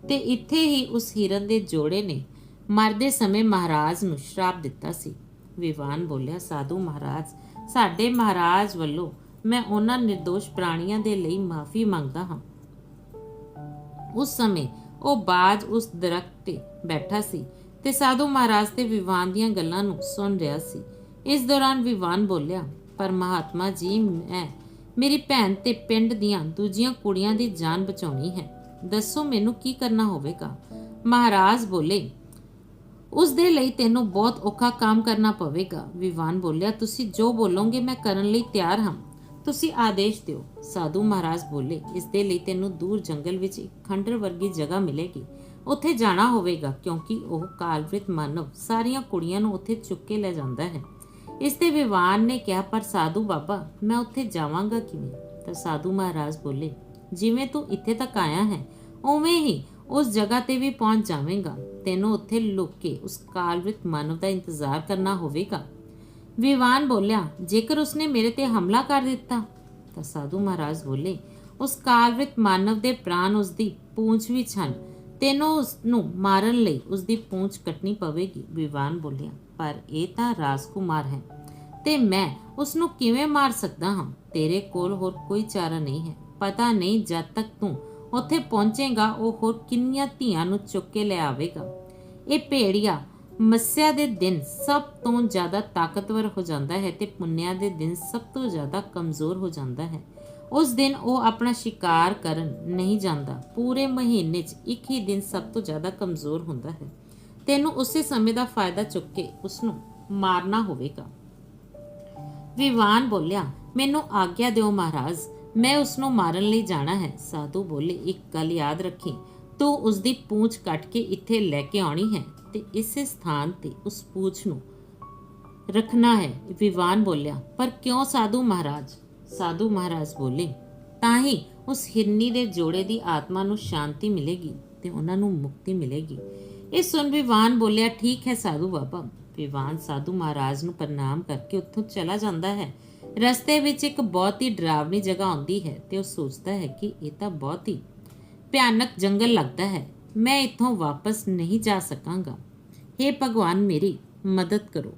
ਤੇ ਇੱਥੇ ਹੀ ਉਸ ਹਿਰਨ ਦੇ ਜੋੜੇ ਨੇ ਮਰਦੇ ਸਮੇਂ ਮਹਾਰਾਜ ਨੂੰ ਸ਼ਰਾਪ ਦਿੱਤਾ ਸੀ। ਵਿਵਾਨ ਬੋਲਿਆ, ਸਾਧੂ ਮਹਾਰਾਜ, ਸਾਡੇ ਮਹਾਰਾਜ ਵੱਲੋਂ ਮੈਂ ਉਹਨਾਂ ਨਿਰਦੋਸ਼ ਪ੍ਰਾਣੀਆਂ ਦੇ ਲਈ ਮਾਫੀ ਮੰਗਦਾ ਹਾਂ। ਉਸ ਸਮੇਂ ਉਹ ਬਾਜ ਉਸ ਦਰਖਤ ਤੇ ਬੈਠਾ ਸੀ ਤੇ ਸਾਧੂ ਮਹਾਰਾਜ ਤੇ ਵਿਵਾਨ ਦੀਆਂ ਗੱਲਾਂ ਨੂੰ ਸੁਣ ਰਿਹਾ ਸੀ। ਇਸ ਦੌਰਾਨ ਵਿਵਾਨ ਬੋਲਿਆ ਪਰ ਮਹਾਤਮਾ ਜੀ, ਮੈਂ, ਮੇਰੀ ਭੈਣ ਤੇ ਪਿੰਡ ਦੀਆਂ ਦੂਜੀਆਂ ਕੁੜੀਆਂ ਦੀ ਜਾਨ ਬਚਾਉਣੀ ਹੈ। ਦੱਸੋ ਮੈਨੂੰ ਕੀ ਕਰਨਾ ਹੋਵੇਗਾ? ਮਹਾਰਾਜ ਬੋਲੇ, ਉਸ ਦੇ ਲਈ ਤੈਨੂੰ ਬਹੁਤ ਔਖਾ ਕੰਮ ਕਰਨਾ ਪਵੇਗਾ। ਵਿਵਾਨ ਬੋਲਿਆ, ਤੁਸੀਂ ਜੋ ਬੋਲੋਗੇ, ਮੈਂ ਕਰਨ ਲਈ ਤਿਆਰ ਹਾਂ। ਤੁਸੀਂ ਆਦੇਸ਼ ਦਿਓ। ਸਾਧੂ ਮਹਾਰਾਜ ਬੋਲੇ, ਇਸ ਦੇ ਲਈ ਤੈਨੂੰ ਦੂਰ ਜੰਗਲ ਵਿੱਚ ਇੱਕ ਖੰਡਰ ਵਰਗੀ ਜਗ੍ਹਾ ਮਿਲੇਗੀ। ਉੱਥੇ ਜਾਣਾ ਹੋਵੇਗਾ, ਕਿਉਂਕਿ ਉਹ ਕਾਲਵ੍ਰਿਤ ਮਾਨਵ ਸਾਰੀਆਂ ਕੁੜੀਆਂ ਨੂੰ ਉੱਥੇ ਚੁੱਕ ਕੇ ਲੈ ਜਾਂਦਾ ਹੈ। ਇਸ ਤੇ ਵਿਵਾਨ ਨੇ ਕਿਹਾ, ਪਰ ਸਾਧੂ ਬਾਬਾ, ਮੈਂ ਉੱਥੇ ਜਾਵਾਂਗਾ ਕਿਵੇਂ? ਤਾਂ ਸਾਧੂ ਮਹਾਰਾਜ ਬੋਲੇ, ਜਿਵੇਂ ਤੂੰ ਇੱਥੇ ਤੱਕ ਆਇਆ ਹੈ, ਉਵੇਂ ਹੀ ਉਸ ਜਗ੍ਹਾ ਤੇ ਵੀ ਪਹੁੰਚ ਜਾਵੇਂਗਾ। ਤੈਨੂੰ ਉੱਥੇ ਲੁੱਕ ਕੇ ਉਸ ਕਾਲਵ੍ਰਿਤ ਮਾਨਵ ਦਾ ਇੰਤਜ਼ਾਰ ਕਰਨਾ ਹੋਵੇਗਾ। ਵਿਵਾਨ ਬੋਲਿਆ ਜੇਕਰ ਉਸਨੇ ਮੇਰੇ ਤੇ ਹਮਲਾ ਕਰ ਦਿੱਤਾ ਤਾਂ ਸਾਧੂ ਮਹਾਰਾਜ ਬੋਲੇ ਉਸ ਕਾਲਵ੍ਰਿਤ ਮਾਨਵ ਦੇ ਪ੍ਰਾਣ ਉਸ ਪੂੰਛ ਵਿੱਚ ਹਨ ਤੈਨੂੰ ਉਸ ਨੂੰ ਮਾਰਨ ਲਈ ਉਸ ਦੀ ਪੂੰਛ ਕੱਟਣੀ ਪਵੇਗੀ ਵਿਵਾਨ ਬੋਲਿਆ ਪਰ ਇਹ ਤਾਂ ਰਾਜਕੁਮਾਰ ਹੈ ਤੇ ਮੈਂ ਉਸ ਨੂੰ ਕਿਵੇਂ ਮਾਰ ਸਕਦਾ ਹਾਂ ਤੇਰੇ ਕੋਲ ਹੋਰ ਕੋਈ ਚਾਰਾ ਨਹੀਂ ਹੈ ਪਤਾ ਨਹੀਂ ਜਦ ਤੱਕ ਤੂੰ ਉੱਥੇ ਪਹੁੰਚੇਗਾ ਉਹ ਹੋਰ ਕਿੰਨੀਆਂ ਧੀਆਂ ਨੂੰ ਚੁੱਕ ਕੇ ਲੈ ਆਵੇਗਾ ਇਹ ਭੇੜੀਆ ਮੱਸਿਆ ਦੇ ਦਿਨ ਸਭ ਤੋਂ ਜ਼ਿਆਦਾ ਤਾਕਤਵਰ ਹੋ ਜਾਂਦਾ ਹੈ ਤੇ ਪੁੰਨਿਆ ਦੇ ਦਿਨ ਸਭ ਤੋਂ ਜ਼ਿਆਦਾ ਕਮਜ਼ੋਰ ਹੋ ਜਾਂਦਾ ਹੈ। ਉਸ ਦਿਨ ਉਹ ਆਪਣਾ ਸ਼ਿਕਾਰ ਕਰਨ ਨਹੀਂ ਜਾਂਦਾ। ਪੂਰੇ ਮਹੀਨੇ 'ਚ ਇੱਕ ਹੀ ਦਿਨ ਸਭ ਤੋਂ ਜ਼ਿਆਦਾ ਕਮਜ਼ੋਰ ਹੁੰਦਾ ਹੈ। ਤੈਨੂੰ ਉਸੇ ਸਮੇਂ ਦਾ ਫਾਇਦਾ ਚੁੱਕ ਕੇ ਉਸ ਨੂੰ ਮਾਰਨਾ ਹੋਵੇਗਾ। ਵਿਵਾਨ ਬੋਲਿਆ, ਮੈਨੂੰ ਆਗਿਆ ਦਿਓ ਮਹਾਰਾਜ, ਮੈਂ ਉਸ ਨੂੰ ਮਾਰਨ ਲਈ ਜਾਣਾ ਹੈ। ਸਾਧੂ ਬੋਲੇ, ਇੱਕ ਗੱਲ ਯਾਦ ਰੱਖੀ, ਤੂੰ ਉਸ ਦੀ ਪੂੰਛ ਕੱਟ ਕੇ ਇੱਥੇ ਲੈ ਕੇ ਆਉਣੀ ਹੈ। ਤੇ ਇਸੇ ਸਥਾਨ ਤੇ ਉਸ ਪੂਛ ਨੂੰ ਰੱਖਣਾ ਹੈ। ਵਿਵਾਨ ਬੋਲਿਆ, ਪਰ ਕਿਉਂ ਸਾਧੂ ਮਹਾਰਾਜ? ਸਾਧੂ ਮਹਾਰਾਜ ਬੋਲੇ, ਤਾਂ ਹੀ ਉਸ ਹਿਰਨੀ ਦੇ ਜੋੜੇ ਦੀ ਆਤਮਾ ਨੂੰ ਸ਼ਾਂਤੀ ਮਿਲੇਗੀ ਤੇ ਉਹਨਾਂ ਨੂੰ ਮੁਕਤੀ ਮਿਲੇਗੀ। ਇਹ ਸੁਣ ਵਿਵਾਨ ਬੋਲਿਆ, ਠੀਕ ਹੈ ਸਾਧੂ ਬਾਬਾ। ਵਿਵਾਨ ਸਾਧੂ ਮਹਾਰਾਜ ਨੂੰ ਪ੍ਰਣਾਮ ਕਰਕੇ ਉੱਥੋਂ ਚਲਾ ਜਾਂਦਾ ਹੈ। ਰਸਤੇ ਵਿੱਚ ਇੱਕ ਬਹੁਤ ਹੀ ਡਰਾਵਨੀ ਜਗ੍ਹਾ ਆਉਂਦੀ ਹੈ ਤੇ ਉਹ ਸੋਚਦਾ ਹੈ ਕਿ ਇਹ ਤਾਂ ਬਹੁਤ ਹੀ ਭਿਆਨਕ ਜੰਗਲ ਲੱਗਦਾ ਹੈ। ਮੈਂ ਇੱਥੋਂ ਵਾਪਸ ਨਹੀਂ ਜਾ ਸਕਾਂਗਾ। हे ਭਗਵਾਨ, ਮੇਰੀ ਮਦਦ ਕਰੋ।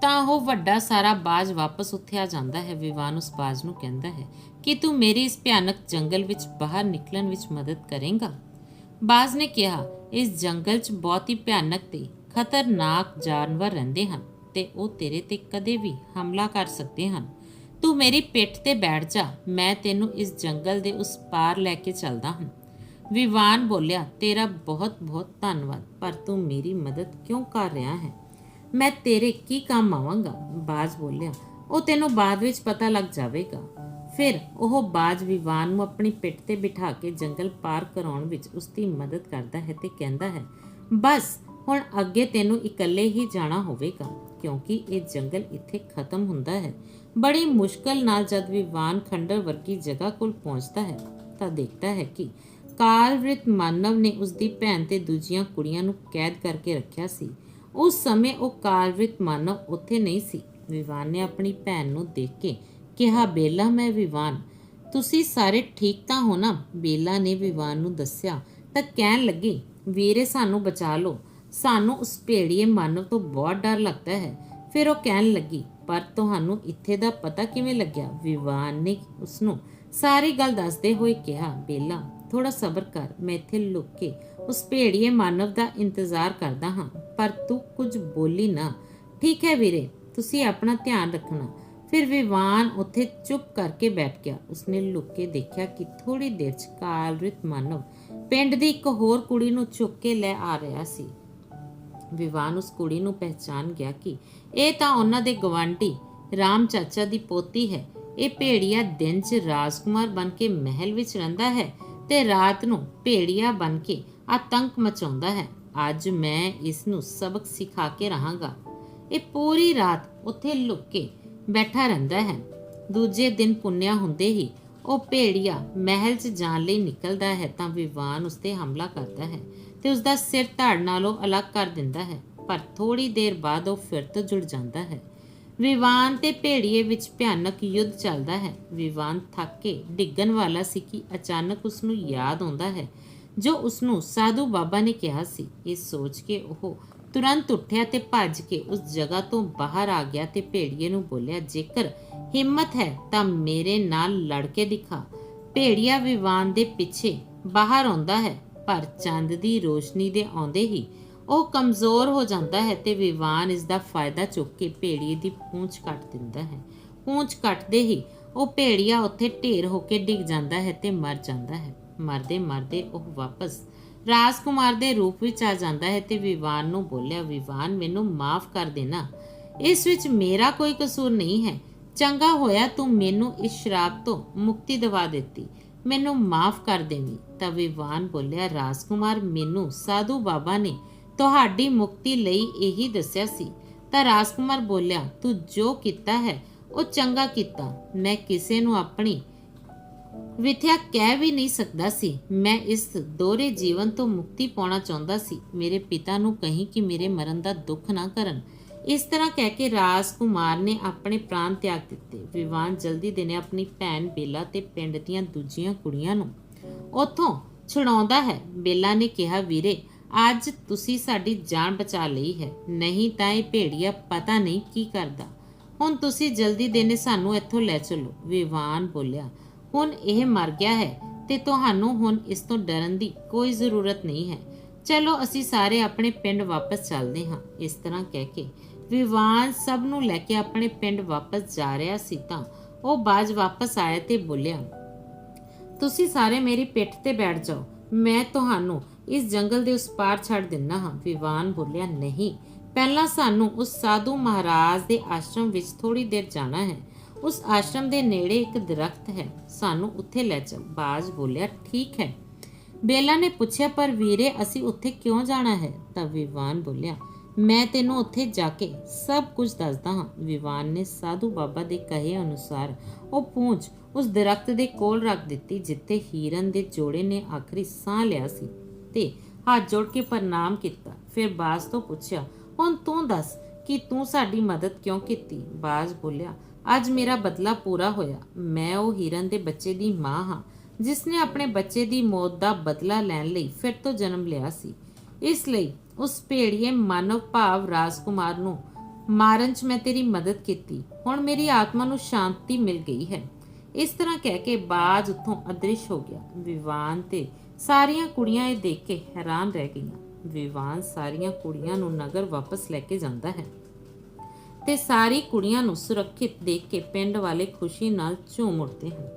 ਤਾਂ ਉਹ ਵੱਡਾ ਸਾਰਾ ਬਾਜ ਵਾਪਸ ਉੱਥੇ ਆ ਜਾਂਦਾ ਹੈ, ਵਿਵਾਨ ਉਸ ਬਾਜ ਨੂੰ ਕਹਿੰਦਾ ਹੈ, ਕਿ ਤੂੰ ਮੇਰੀ ਇਸ ਭਿਆਨਕ ਜੰਗਲ ਵਿੱਚ ਬਾਹਰ ਨਿਕਲਣ ਵਿੱਚ ਮਦਦ ਕਰੇਂਗਾ? ਬਾਜ ਨੇ ਕਿਹਾ, ਇਸ ਜੰਗਲ 'ਚ ਬਹੁਤ ਹੀ ਭਿਆਨਕ ਤੇ ਖਤਰਨਾਕ ਜਾਨਵਰ ਰਹਿੰਦੇ ਹਨ ਤੇ ਉਹ ਤੇਰੇ ਤੇ ਕਦੇ ਵੀ ਹਮਲਾ ਕਰ ਸਕਦੇ ਹਨ। ਤੂੰ ਮੇਰੀ ਪਿੱਠ ਤੇ ਬੈਠ ਜਾ, ਮੈਂ ਤੈਨੂੰ ਇਸ ਜੰਗਲ ਦੇ ਉਸ ਪਾਰ ਲੈ ਕੇ ਚੱਲਦਾ ਹਾਂ। ਵਿਵਾਨ ਬੋਲਿਆ, ਤੇਰਾ ਬਹੁਤ ਬਹੁਤ ਧੰਨਵਾਦ, ਪਰ ਤੂੰ ਮੇਰੀ ਮਦਦ ਕਿਉਂ ਕਰ ਰਿਹਾ ਹੈ? ਮੈਂ ਤੇਰੇ ਕੀ ਕੰਮ ਆਵਾਂਗਾ? ਬਾਜ ਬੋਲਿਆ, ਉਹ ਤੈਨੂੰ ਬਾਅਦ ਵਿੱਚ ਪਤਾ ਲੱਗ ਜਾਵੇਗਾ। ਫਿਰ ਉਹ ਬਾਜ ਵਿਵਾਨ ਨੂੰ ਆਪਣੀ ਪਿੱਠ ਤੇ ਬਿਠਾ ਕੇ ਜੰਗਲ ਪਾਰ ਕਰਾਉਣ ਵਿੱਚ ਉਸ ਦੀ ਮਦਦ ਕਰਦਾ ਹੈ ਤੇ ਕਹਿੰਦਾ ਹੈ, ਬਸ, ਹੁਣ ਅੱਗੇ ਤੈਨੂੰ ਇਕੱਲੇ ਹੀ ਜਾਣਾ ਹੋਵੇਗਾ, ਕਿਉਂਕਿ ਇਹ ਜੰਗਲ ਇੱਥੇ ਖਤਮ ਹੁੰਦਾ ਹੈ। ਬੜੀ ਮੁਸ਼ਕਲ ਨਾਲ ਜਦ ਵਿਵਾਨ ਖੰਡਰ ਵਰਗੀ ਜਗ੍ਹਾ ਕੋਲ ਪਹੁੰਚਦਾ ਹੈ, ਤਾਂ ਦੇਖਦਾ ਹੈ ਕਿ ਕਾਲਵ੍ਰਿਤ ਮਾਨਵ ਨੇ ਉਸ ਦੀ ਭੈਣ ਤੇ ਦੂਜੀਆਂ ਕੁੜੀਆਂ ਨੂੰ ਕੈਦ ਕਰਕੇ ਰੱਖਿਆ ਸੀ। ਉਸ ਸਮੇਂ ਉਹ ਕਾਲਵ੍ਰਿਤ ਮਾਨਵ ਉੱਥੇ ਨਹੀਂ ਸੀ। ਵਿਵਾਨ ਨੇ ਆਪਣੀ ਭੈਣ ਨੂੰ ਦੇਖ ਕੇ ਕਿਹਾ, ਬੇਲਾ, ਮੈਂ ਵਿਵਾਨ। ਤੁਸੀਂ ਸਾਰੇ ਠੀਕ ਤਾਂ ਹੋ ਨਾ? ਬੇਲਾ ਨੇ ਵਿਵਾਨ ਨੂੰ ਦੱਸਿਆ, ਤਾਂ ਕਹਿਣ ਲੱਗੀ, ਵੀਰੇ, ਸਾਨੂੰ ਬਚਾ ਲਓ। ਸਾਨੂੰ ਉਸ ਭੇੜੀਏ ਮਾਨਵ ਤੋਂ ਬਹੁਤ ਡਰ ਲੱਗਦਾ ਹੈ। ਫਿਰ ਉਹ ਕਹਿਣ ਲੱਗੀ, ਪਰ ਤੁਹਾਨੂੰ ਇੱਥੇ ਦਾ ਪਤਾ ਕਿਵੇਂ ਲੱਗਿਆ? ਵਿਵਾਨ ਨੇ ਉਸ ਨੂੰ ਸਾਰੀ ਗੱਲ ਦੱਸਦੇ ਹੋਏ ਕਿਹਾ, ਬੇਲਾ ਥੋੜਾ ਸਬਰ ਕਰ, ਮੈਂ ਇੱਥੇ ਲੁਕ ਕੇ ਉਸ ਭੇੜੀਏ ਮਾਨਵ ਦਾ ਇੰਤਜ਼ਾਰ ਕਰਦਾ ਹਾਂ। ਪਰ ਤੂੰ ਕੁਝ ਬੋਲੀ ਨਾ। ਠੀਕ ਹੈ ਵੀਰੇ, ਤੁਸੀਂ ਆਪਣਾ ਧਿਆਨ ਰੱਖਣਾ। ਫਿਰ ਵਿਵਾਨ ਉੱਥੇ ਚੁੱਪ ਕਰਕੇ ਬੈਠ ਗਿਆ। ਉਸਨੇ ਲੁਕ ਕੇ ਦੇਖਿਆ ਕਿ ਥੋੜੀ ਦੇਰ ਚ ਕਾਲਰਿਤ ਮਾਨਵ ਪਿੰਡ ਦੀ ਇੱਕ ਹੋਰ ਕੁੜੀ ਨੂੰ ਚੁੱਕ ਕੇ ਲੈ ਆ ਰਿਹਾ ਸੀ। ਵਿਵਾਨ ਉਸ ਕੁੜੀ ਨੂੰ ਪਹਿਚਾਨ ਗਿਆ ਕਿ ਇਹ ਤਾਂ ਉਹਨਾਂ ਦੇ ਗਵਾਂਢੀ ਰਾਮ ਚਾਚਾ ਦੀ ਪੋਤੀ ਹੈ। ਇਹ ਭੇੜੀਆ ਦਿਨ 'ਚ ਰਾਜਕੁਮਾਰ ਬਣ ਕੇ ਮਹਿਲ ਵਿੱਚ ਰਹਿੰਦਾ ਹੈ। ਤੇ ਰਾਤ ਨੂੰ ਭੇੜੀਆ ਬਣ ਕੇ ਆਤੰਕ ਮਚਾਉਂਦਾ ਹੈ। ਅੱਜ ਮੈਂ ਇਸ ਨੂੰ ਸਬਕ ਸਿਖਾ ਕੇ ਰਹਾਂਗਾ। ਇਹ ਪੂਰੀ ਰਾਤ ਉੱਥੇ ਲੁੱਕ ਕੇ ਬੈਠਾ ਰਹਿੰਦਾ ਹੈ। ਦੂਜੇ ਦਿਨ ਪੁੰਨਿਆ ਹੁੰਦੇ ਹੀ ਉਹ ਭੇੜੀਆ ਮਹਿਲ 'ਚ ਜਾਣ ਲਈ ਨਿਕਲਦਾ ਹੈ ਤਾਂ ਵਿਵਾਨ ਉਸ ਤੇ ਹਮਲਾ ਕਰਦਾ ਹੈ ਤੇ ਉਸਦਾ ਸਿਰ ਧੜ ਨਾਲੋਂ ਅਲੱਗ ਕਰ ਦਿੰਦਾ ਹੈ। ਪਰ ਥੋੜੀ ਦੇਰ ਬਾਅਦ ਉਹ ਫਿਰ ਤੋਂ ਜੁੜ ਜਾਂਦਾ ਹੈ। ਵਿਵਾਨ ਤੇ ਭੇੜੀਏ ਵਿੱਚ ਭਿਆਨਕ ਯੁੱਧ ਚੱਲਦਾ ਹੈ। ਵਿਵਾਨ ਥੱਕ ਕੇ ਡਿੱਗਣ ਵਾਲਾ ਸੀ ਕਿ ਅਚਾਨਕ ਉਸ ਨੂੰ ਯਾਦ ਆਉਂਦਾ ਹੈ, ਜੋ ਉਸ ਨੂੰ ਸਾਧੂ ਬਾਬਾ ਨੇ ਕਿਹਾ ਸੀ। ਇਹ ਸੋਚ ਕੇ ਉਹ ਤੁਰੰਤ ਉੱਠਿਆ ਤੇ ਭੱਜ ਕੇ ਉਸ ਜਗ੍ਹਾ ਤੋਂ ਬਾਹਰ ਆ ਗਿਆ ਤੇ ਭੇੜੀਏ ਨੂੰ ਬੋਲਿਆ, ਜੇਕਰ ਹਿੰਮਤ ਹੈ ਤਾਂ ਮੇਰੇ ਨਾਲ ਲੜ ਕੇ ਦਿਖਾ। ਭੇੜੀਆ ਵਿਵਾਨ ਦੇ ਪਿੱਛੇ ਬਾਹਰ ਆਉਂਦਾ ਹੈ, ਪਰ ਚੰਦ ਦੀ ਰੋਸ਼ਨੀ ਦੇ ਆਉਂਦੇ ਹੀ ਉਹ ਕਮਜ਼ੋਰ ਹੋ ਜਾਂਦਾ ਹੈ ਤੇ ਵਿਵਾਨ ਇਸ ਦਾ ਫਾਇਦਾ ਚੁੱਕ ਕੇ ਭੇੜੀਏ ਦੀ ਪੂੰਛ ਕੱਟ ਦਿੰਦਾ ਹੈ। ਪੂੰਛ ਕੱਟਦੇ ਹੀ ਉਹ ਭੇੜੀਆ ਉੱਥੇ ਢੇਰ ਹੋ ਕੇ ਡਿੱਗ ਜਾਂਦਾ ਹੈ ਤੇ ਮਰ ਜਾਂਦਾ ਹੈ। ਮਰਦੇ ਮਰਦੇ ਉਹ ਵਾਪਸ ਰਾਜਕੁਮਾਰ ਦੇ ਰੂਪ ਵਿੱਚ ਆ ਜਾਂਦਾ ਹੈ ਤੇ ਵਿਵਾਨ ਨੂੰ ਬੋਲਿਆ, ਵਿਵਾਨ, ਮੈਨੂੰ ਮਾਫ ਕਰ ਦੇਣਾ। ਇਸ ਵਿੱਚ ਮੇਰਾ ਕੋਈ ਕਸੂਰ ਨਹੀਂ ਹੈ। ਚੰਗਾ ਹੋਇਆ ਤੂੰ ਮੈਨੂੰ ਇਸ ਸ਼ਰਾਬ ਤੋਂ ਮੁਕਤੀ ਦਿਵਾ ਦਿੱਤੀ। ਮੈਨੂੰ ਮਾਫ ਕਰ ਦੇਵੀਂ। ਤਾਂ ਵਿਵਾਨ ਬੋਲਿਆ, ਰਾਜਕੁਮਾਰ, ਮੈਨੂੰ ਸਾਧੂ ਬਾਬਾ ਨੇ ਤੁਹਾਡੀ ਮੁਕਤੀ ਲਈ ਇਹੀ ਦੱਸਿਆ ਸੀ। ਤਾਂ ਰਾਜਕੁਮਾਰ ਬੋਲਿਆ, ਤੂੰ ਜੋ ਕੀਤਾ ਹੈ, ਉਹ ਚੰਗਾ ਕੀਤਾ। ਮੈਂ ਕਿਸੇ ਨੂੰ ਆਪਣੀ ਵਿਥਿਆ ਕਹਿ ਵੀ ਨਹੀਂ ਸਕਦਾ ਸੀ। ਮੈਂ ਇਸ ਦੋਹਰੇ ਜੀਵਨ ਤੋਂ ਮੁਕਤੀ ਪਾਉਣਾ ਚਾਹੁੰਦਾ ਸੀ। ਮੇਰੇ ਪਿਤਾ ਨੂੰ ਕਹੀਂ ਕਿ ਮੇਰੇ ਮਰਨ ਦਾ ਦੁੱਖ ਨਾ ਕਰਨ। ਇਸ ਤਰ੍ਹਾਂ ਕਹਿ ਕੇ ਰਾਜਕੁਮਾਰ ਨੇ ਆਪਣੇ ਪ੍ਰਾਣ ਤਿਆਗ ਦਿੱਤੇ। ਵਿਵਾਨ ਜਲਦੀ ਦਿਨੇ ਆਪਣੀ ਭੈਣ ਬੇਲਾ ਤੇ ਪਿੰਡ ਦੀਆਂ ਦੂਜੀਆਂ ਕੁੜੀਆਂ ਨੂੰ। ਉੱਥੋਂ ਛੁਡਾਉਂਦਾ ਹੈ, ਬੇਲਾ ਨੇ ਕਿਹਾ, ਵੀਰੇ ਅੱਜ ਤੁਸੀਂ ਸਾਡੀ ਜਾਨ ਬਚਾ ਲਈ ਹੈ। ਨਹੀਂ ਤਾਂ ਇਹ ਭੇੜੀਆ ਪਤਾ ਨਹੀਂ ਕੀ ਕਰਦਾ। ਹੁਣ ਤੁਸੀਂ ਜਲਦੀ ਦੇਨੇ ਸਾਨੂੰ ਇੱਥੋਂ ਲੈ ਚਲੋ। ਵਿਵਾਨ ਬੋਲਿਆ, ਹੁਣ ਇਹ ਮਰ ਗਿਆ ਹੈ ਤੇ ਤੁਹਾਨੂੰ ਹੁਣ ਇਸ ਤੋਂ ਡਰਨ ਦੀ ਕੋਈ ਜ਼ਰੂਰਤ ਨਹੀਂ ਹੈ। ਚਲੋ ਅਸੀਂ ਸਾਰੇ ਆਪਣੇ ਪਿੰਡ ਵਾਪਸ ਚੱਲਦੇ ਹਾਂ, ਇਸ ਤਰ੍ਹਾਂ ਕਹਿ ਕੇ। ਵਿਵਾਨ ਸਭ ਨੂੰ ਲੈ ਕੇ ਆਪਣੇ ਪਿੰਡ ਵਾਪਸ ਜਾ ਰਿਹਾ ਸੀ ਤਾਂ ਉਹ ਬਾਜ ਵਾਪਸ ਆਇਆ ਤੇ ਬੋਲਿਆ, ਤੁਸੀਂ ਸਾਰੇ ਮੇਰੀ ਪਿੱਠ ਤੇ ਬੈਠ ਜਾਓ। ਮੈਂ ਤੁਹਾਨੂੰ ਇਸ ਜੰਗਲ ਦੇ ਉਸ ਪਾਰ ਛੱਡ ਦਿੰਨਾ ਹਾਂ। ਵਿਵਾਨ ਬੋਲਿਆ, ਨਹੀਂ, ਪਹਿਲਾਂ ਸਾਨੂੰ ਉਸ ਸਾਧੂ ਮਹਾਰਾਜ ਦੇ ਆਸ਼ਰਮ ਵਿੱਚ ਥੋੜੀ ਦੇਰ ਜਾਣਾ ਹੈ। ਉਸ ਆਸ਼ਰਮ ਦੇ ਨੇੜੇ ਇੱਕ ਦਰਖਤ ਹੈ। ਸਾਨੂੰ ਉੱਥੇ ਲੈ ਚੱਲ। ਬਾਜ ਬੋਲਿਆ, ਠੀਕ ਹੈ। ਬੇਲਾ ਨੇ ਪੁੱਛਿਆ, ਪਰ ਵੀਰੇ, ਅਸੀਂ ਉੱਥੇ ਕਿਉਂ ਜਾਣਾ ਹੈ? ਤਾਂ ਵਿਵਾਨ ਬੋਲਿਆ, ਮੈਂ ਤੈਨੂੰ ਉੱਥੇ ਜਾ ਕੇ ਸਭ ਕੁਝ ਦੱਸਦਾ ਹਾਂ। ਵਿਵਾਨ ਨੇ ਸਾਧੂ ਬਾਬਾ ਦੇ ਕਹੇ ਅਨੁਸਾਰ ਉਹ ਪੂੰਛ ਉਸ ਦਰਖਤ ਦੇ ਕੋਲ ਰੱਖ ਦਿੱਤੀ, ਜਿੱਥੇ ਹੀਰਨ ਦੇ ਜੋੜੇ ਨੇ ਆਖਰੀ ਸਾਹ ਲਿਆ ਸੀ ਤੇ ਹੱਥ ਜੋੜ ਕੇ ਪ੍ਰਣਾਮ ਕੀਤਾ। ਫਿਰ ਬਾਜ਼ ਤੋਂ ਪੁੱਛਿਆ, ਹੁਣ ਤੂੰ ਦੱਸ ਕਿ ਤੂੰ ਸਾਡੀ ਮਦਦ ਕਿਉਂ ਕੀਤੀ? ਬਾਜ਼ ਬੋਲਿਆ, ਅੱਜ ਮੇਰਾ ਬਦਲਾ ਪੂਰਾ ਹੋਇਆ। ਮੈਂ ਉਹ ਹੀਰਨ ਦੇ ਬੱਚੇ ਦੀ ਮਾਂ ਹਾਂ, ਜਿਸ ਨੇ ਆਪਣੇ ਬੱਚੇ ਦੀ ਮੌਤ ਦਾ ਬਦਲਾ ਲੈਣ ਲਈ ਫਿਰ ਤੋਂ ਜਨਮ ਲਿਆ ਸੀ। ਇਸ ਲਈ ਉਸ ਭੇੜੀਏ ਮਾਨਵ ਭਾਵ ਰਾਜਕੁਮਾਰ ਨੂੰ ਮਾਰਨ 'ਚ ਮੈਂ ਤੇਰੀ ਮਦਦ ਕੀਤੀ। ਹੁਣ ਮੇਰੀ ਆਤਮਾ ਨੂੰ ਸ਼ਾਂਤੀ ਮਿਲ ਗਈ ਹੈ। ਇਸ ਤਰ੍ਹਾਂ ਕਹਿ ਕੇ ਬਾਜ ਉੱਥੋਂ ਅਦ੍ਰਿਸ਼ ਹੋ ਗਿਆ। ਵਿਵਾਨ ਤੇ ਸਾਰੀਆਂ ਕੁੜੀਆਂ ਇਹ ਦੇਖ ਕੇ ਹੈਰਾਨ ਰਹਿ ਗਈਆਂ। ਵਿਵਾਨ ਸਾਰੀਆਂ ਕੁੜੀਆਂ ਨੂੰ ਨਗਰ ਵਾਪਸ ਲੈ ਕੇ ਜਾਂਦਾ ਹੈ ਤੇ ਸਾਰੀ ਕੁੜੀਆਂ ਨੂੰ ਸੁਰੱਖਿਅਤ ਦੇਖ ਕੇ ਪਿੰਡ ਵਾਲੇ ਖੁਸ਼ੀ ਨਾਲ ਝੂਮ ਉੱਠਦੇ ਹਨ।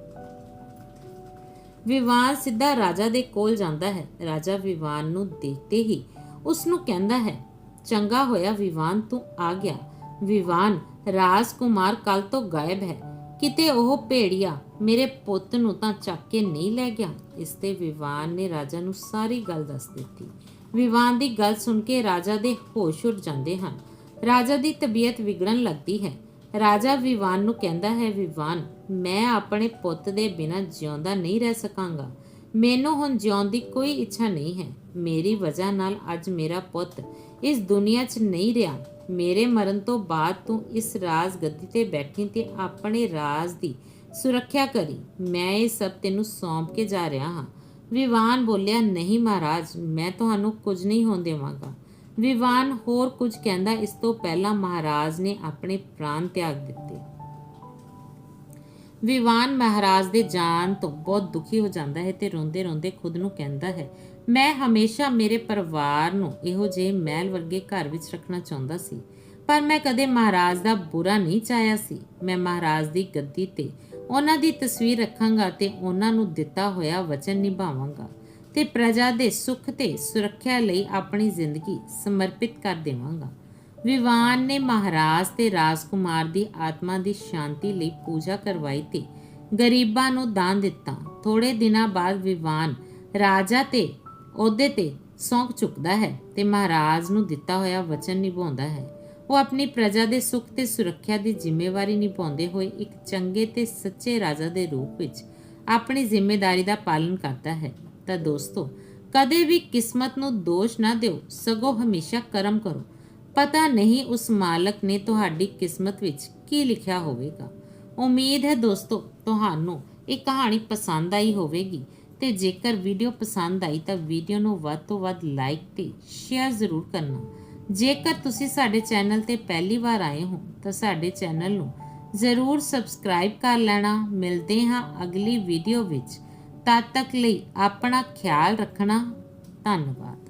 ਵਿਵਾਨ ਸਿੱਧਾ ਰਾਜਾ ਦੇ ਕੋਲ ਜਾਂਦਾ ਹੈ। ਰਾਜਾ ਵਿਵਾਨ ਨੂੰ ਦੇਖਦੇ ਹੀ ਉਸ ਨੂੰ ਕਹਿੰਦਾ ਹੈ, ਚੰਗਾ ਹੋਇਆ ਵਿਵਾਨ, ਤੂੰ ਆ ਗਿਆ। ਵਿਵਾਨ, ਰਾਜਕੁਮਾਰ ਕੱਲ ਤੋਂ ਗਾਇਬ ਹੈ। ਕਿਤੇ ਉਹ ਭੇੜੀਆ ਮੇਰੇ ਪੁੱਤ ਨੂੰ ਤਾਂ ਚੱਕ ਕੇ ਨਹੀਂ ਲੈ ਗਿਆ। ਇਸ ਤੇ ਵਿਵਾਨ ਨੇ ਰਾਜਾ ਨੂੰ ਸਾਰੀ ਗੱਲ ਦੱਸ ਦਿੱਤੀ। ਵਿਵਾਨ ਦੀ ਗੱਲ ਸੁਣ ਕੇ ਰਾਜਾ ਦੇ ਹੋਸ਼ ਉੱਡ ਜਾਂਦੇ ਹਨ। ਰਾਜਾ ਦੀ ਤਬੀਅਤ ਵਿਗੜਨ ਲੱਗਦੀ ਹੈ। ਰਾਜਾ ਵਿਵਾਨ ਨੂੰ ਕਹਿੰਦਾ ਹੈ, ਵਿਵਾਨ, ਮੈਂ ਆਪਣੇ ਪੁੱਤ ਦੇ ਬਿਨਾਂ ਜਿਉਂਦਾ ਨਹੀਂ ਰਹਿ ਸਕਾਂਗਾ। ਮੈਨੂੰ ਹੁਣ ਜਿਉਣ ਦੀ ਕੋਈ ਇੱਛਾ ਨਹੀਂ ਹੈ। ਮੇਰੀ ਵਜ੍ਹਾ ਨਾਲ ਅੱਜ ਮੇਰਾ ਪੁੱਤ ਇਸ ਦੁਨੀਆ 'ਚ ਨਹੀਂ ਰਿਹਾ। ਮੇਰੇ ਮਰਨ ਤੋਂ ਬਾਅਦ ਤੂੰ ਇਸ ਰਾਜ ਗੱਦੀ ਤੇ ਬੈਠੀ ਤੇ ਆਪਣੇ ਰਾਜ ਦੀ ਸੁਰੱਖਿਆ ਕਰੀ। ਮੈਂ ਇਹ ਸਭ ਤੈਨੂੰ ਸੌਂਪ ਕੇ ਜਾ ਰਿਹਾ ਹਾਂ। ਵਿਵਾਨ ਬੋਲਿਆ, ਨਹੀਂ ਮਹਾਰਾਜ, ਮੈਂ ਤੁਹਾਨੂੰ ਕੁਝ ਨਹੀਂ ਹੋਣ ਦੇਵਾਂਗਾ। ਵਿਵਾਨ ਹੋਰ ਕੁਝ ਕਹਿੰਦਾ, ਇਸ ਤੋਂ ਪਹਿਲਾਂ ਮਹਾਰਾਜ ਨੇ ਆਪਣੇ ਪ੍ਰਾਣ ਤਿਆਗ ਦਿੱਤੇ। ਵਿਵਾਨ ਮਹਾਰਾਜ ਦੇ ਜਾਣ ਤੋਂ ਬਹੁਤ ਦੁਖੀ ਹੋ ਜਾਂਦਾ ਹੈ ਤੇ ਰੋਂਦੇ ਰੋਂਦੇ ਖੁਦ ਨੂੰ ਕਹਿੰਦਾ ਹੈ, ਮੈਂ ਹਮੇਸ਼ਾ ਮੇਰੇ ਪਰਿਵਾਰ ਨੂੰ ਇਹੋ ਜਿਹੇ ਮਹਿਲ ਵਰਗੇ ਘਰ ਵਿੱਚ ਰੱਖਣਾ ਚਾਹੁੰਦਾ ਸੀ, ਪਰ ਮੈਂ ਕਦੇ ਮਹਾਰਾਜ ਦਾ ਬੁਰਾ ਨਹੀਂ ਚਾਹਿਆ ਸੀ। ਮੈਂ ਮਹਾਰਾਜ ਦੀ ਗੱਦੀ ਤੇ ਉਹਨਾਂ ਦੀ ਤਸਵੀਰ ਰੱਖਾਂਗਾ ਤੇ ਉਹਨਾਂ ਨੂੰ ਦਿੱਤਾ ਹੋਇਆ ਵਚਨ ਨਿਭਾਵਾਂਗਾ ਤੇ ਪ੍ਰਜਾ ਦੇ ਸੁੱਖ ਤੇ ਸੁਰੱਖਿਆ ਲਈ ਆਪਣੀ ਜ਼ਿੰਦਗੀ ਸਮਰਪਿਤ ਕਰ ਦੇਵਾਂਗਾ। ਵਿਵਾਨ ਨੇ ਮਹਾਰਾਜ ਤੇ ਰਾਜਕੁਮਾਰ ਦੀ ਆਤਮਾ ਦੀ ਸ਼ਾਂਤੀ ਲਈ ਪੂਜਾ ਕਰਵਾਈ ਤੇ ਗਰੀਬਾਂ ਨੂੰ ਦਾਨ ਦਿੱਤਾ। ਥੋੜੇ ਦਿਨਾਂ ਬਾਅਦ ਵਿਵਾਨ ਰਾਜਾ ਤੇ ਅਹੁਦੇ ਤੇ ਸੌਂਕ ਚੁੱਕਦਾ ਹੈ ਤੇ ਮਹਾਰਾਜ ਨੂੰ ਦਿੱਤਾ ਹੋਇਆ ਵਚਨ ਨਿਭਾਉਂਦਾ ਹੈ। ਉਹ ਆਪਣੀ ਪ੍ਰਜਾ ਦੇ ਸੁੱਖ ਤੇ ਸੁਰੱਖਿਆ ਦੀ ਜ਼ਿੰਮੇਵਾਰੀ ਨਿਭਾਉਂਦੇ ਹੋਏ ਇੱਕ ਚੰਗੇ ਤੇ ਸੱਚੇ ਰਾਜਾ ਦੇ ਰੂਪ ਵਿੱਚ ਆਪਣੀ ਜ਼ਿੰਮੇਵਾਰੀ ਦਾ ਪਾਲਨ ਕਰਦਾ ਹੈ। ਤਾਂ ਦੋਸਤੋ, ਕਦੇ ਵੀ ਕਿਸਮਤ ਨੂੰ ਦੋਸ਼ ਨਾ ਦਿਓ। ਸਗੋਂ ਹਮੇਸ਼ਾ ਕਰਮ ਕਰੋ। ਪਤਾ ਨਹੀਂ ਉਸ ਮਾਲਕ ਨੇ ਤੁਹਾਡੀ ਕਿਸਮਤ ਵਿੱਚ ਕੀ ਲਿਖਿਆ ਹੋਵੇਗਾ। ਉਮੀਦ ਹੈ ਦੋਸਤੋ, ਤੁਹਾਨੂੰ ਇਹ ਕਹਾਣੀ ਪਸੰਦ ਆਈ ਹੋਵੇਗੀ ਤੇ ਜੇਕਰ ਵੀਡੀਓ ਪਸੰਦ ਆਈ ਤਾਂ ਵੀਡੀਓ ਨੂੰ ਵੱਧ ਤੋਂ ਵੱਧ ਲਾਈਕ ਤੇ ਸ਼ੇਅਰ ਜ਼ਰੂਰ ਕਰਨਾ। ਜੇਕਰ ਤੁਸੀਂ ਸਾਡੇ ਚੈਨਲ ਤੇ ਪਹਿਲੀ ਵਾਰ ਆਏ ਹੋ ਤਾਂ ਸਾਡੇ ਚੈਨਲ ਨੂੰ ਜ਼ਰੂਰ ਸਬਸਕ੍ਰਾਈਬ ਕਰ ਲੈਣਾ। ਮਿਲਦੇ ਹਾਂ ਅਗਲੀ ਵੀਡੀਓ ਵਿੱਚ। ਤਦ ਤੱਕ ਲਈ ਆਪਣਾ ਖਿਆਲ ਰੱਖਣਾ। ਧੰਨਵਾਦ।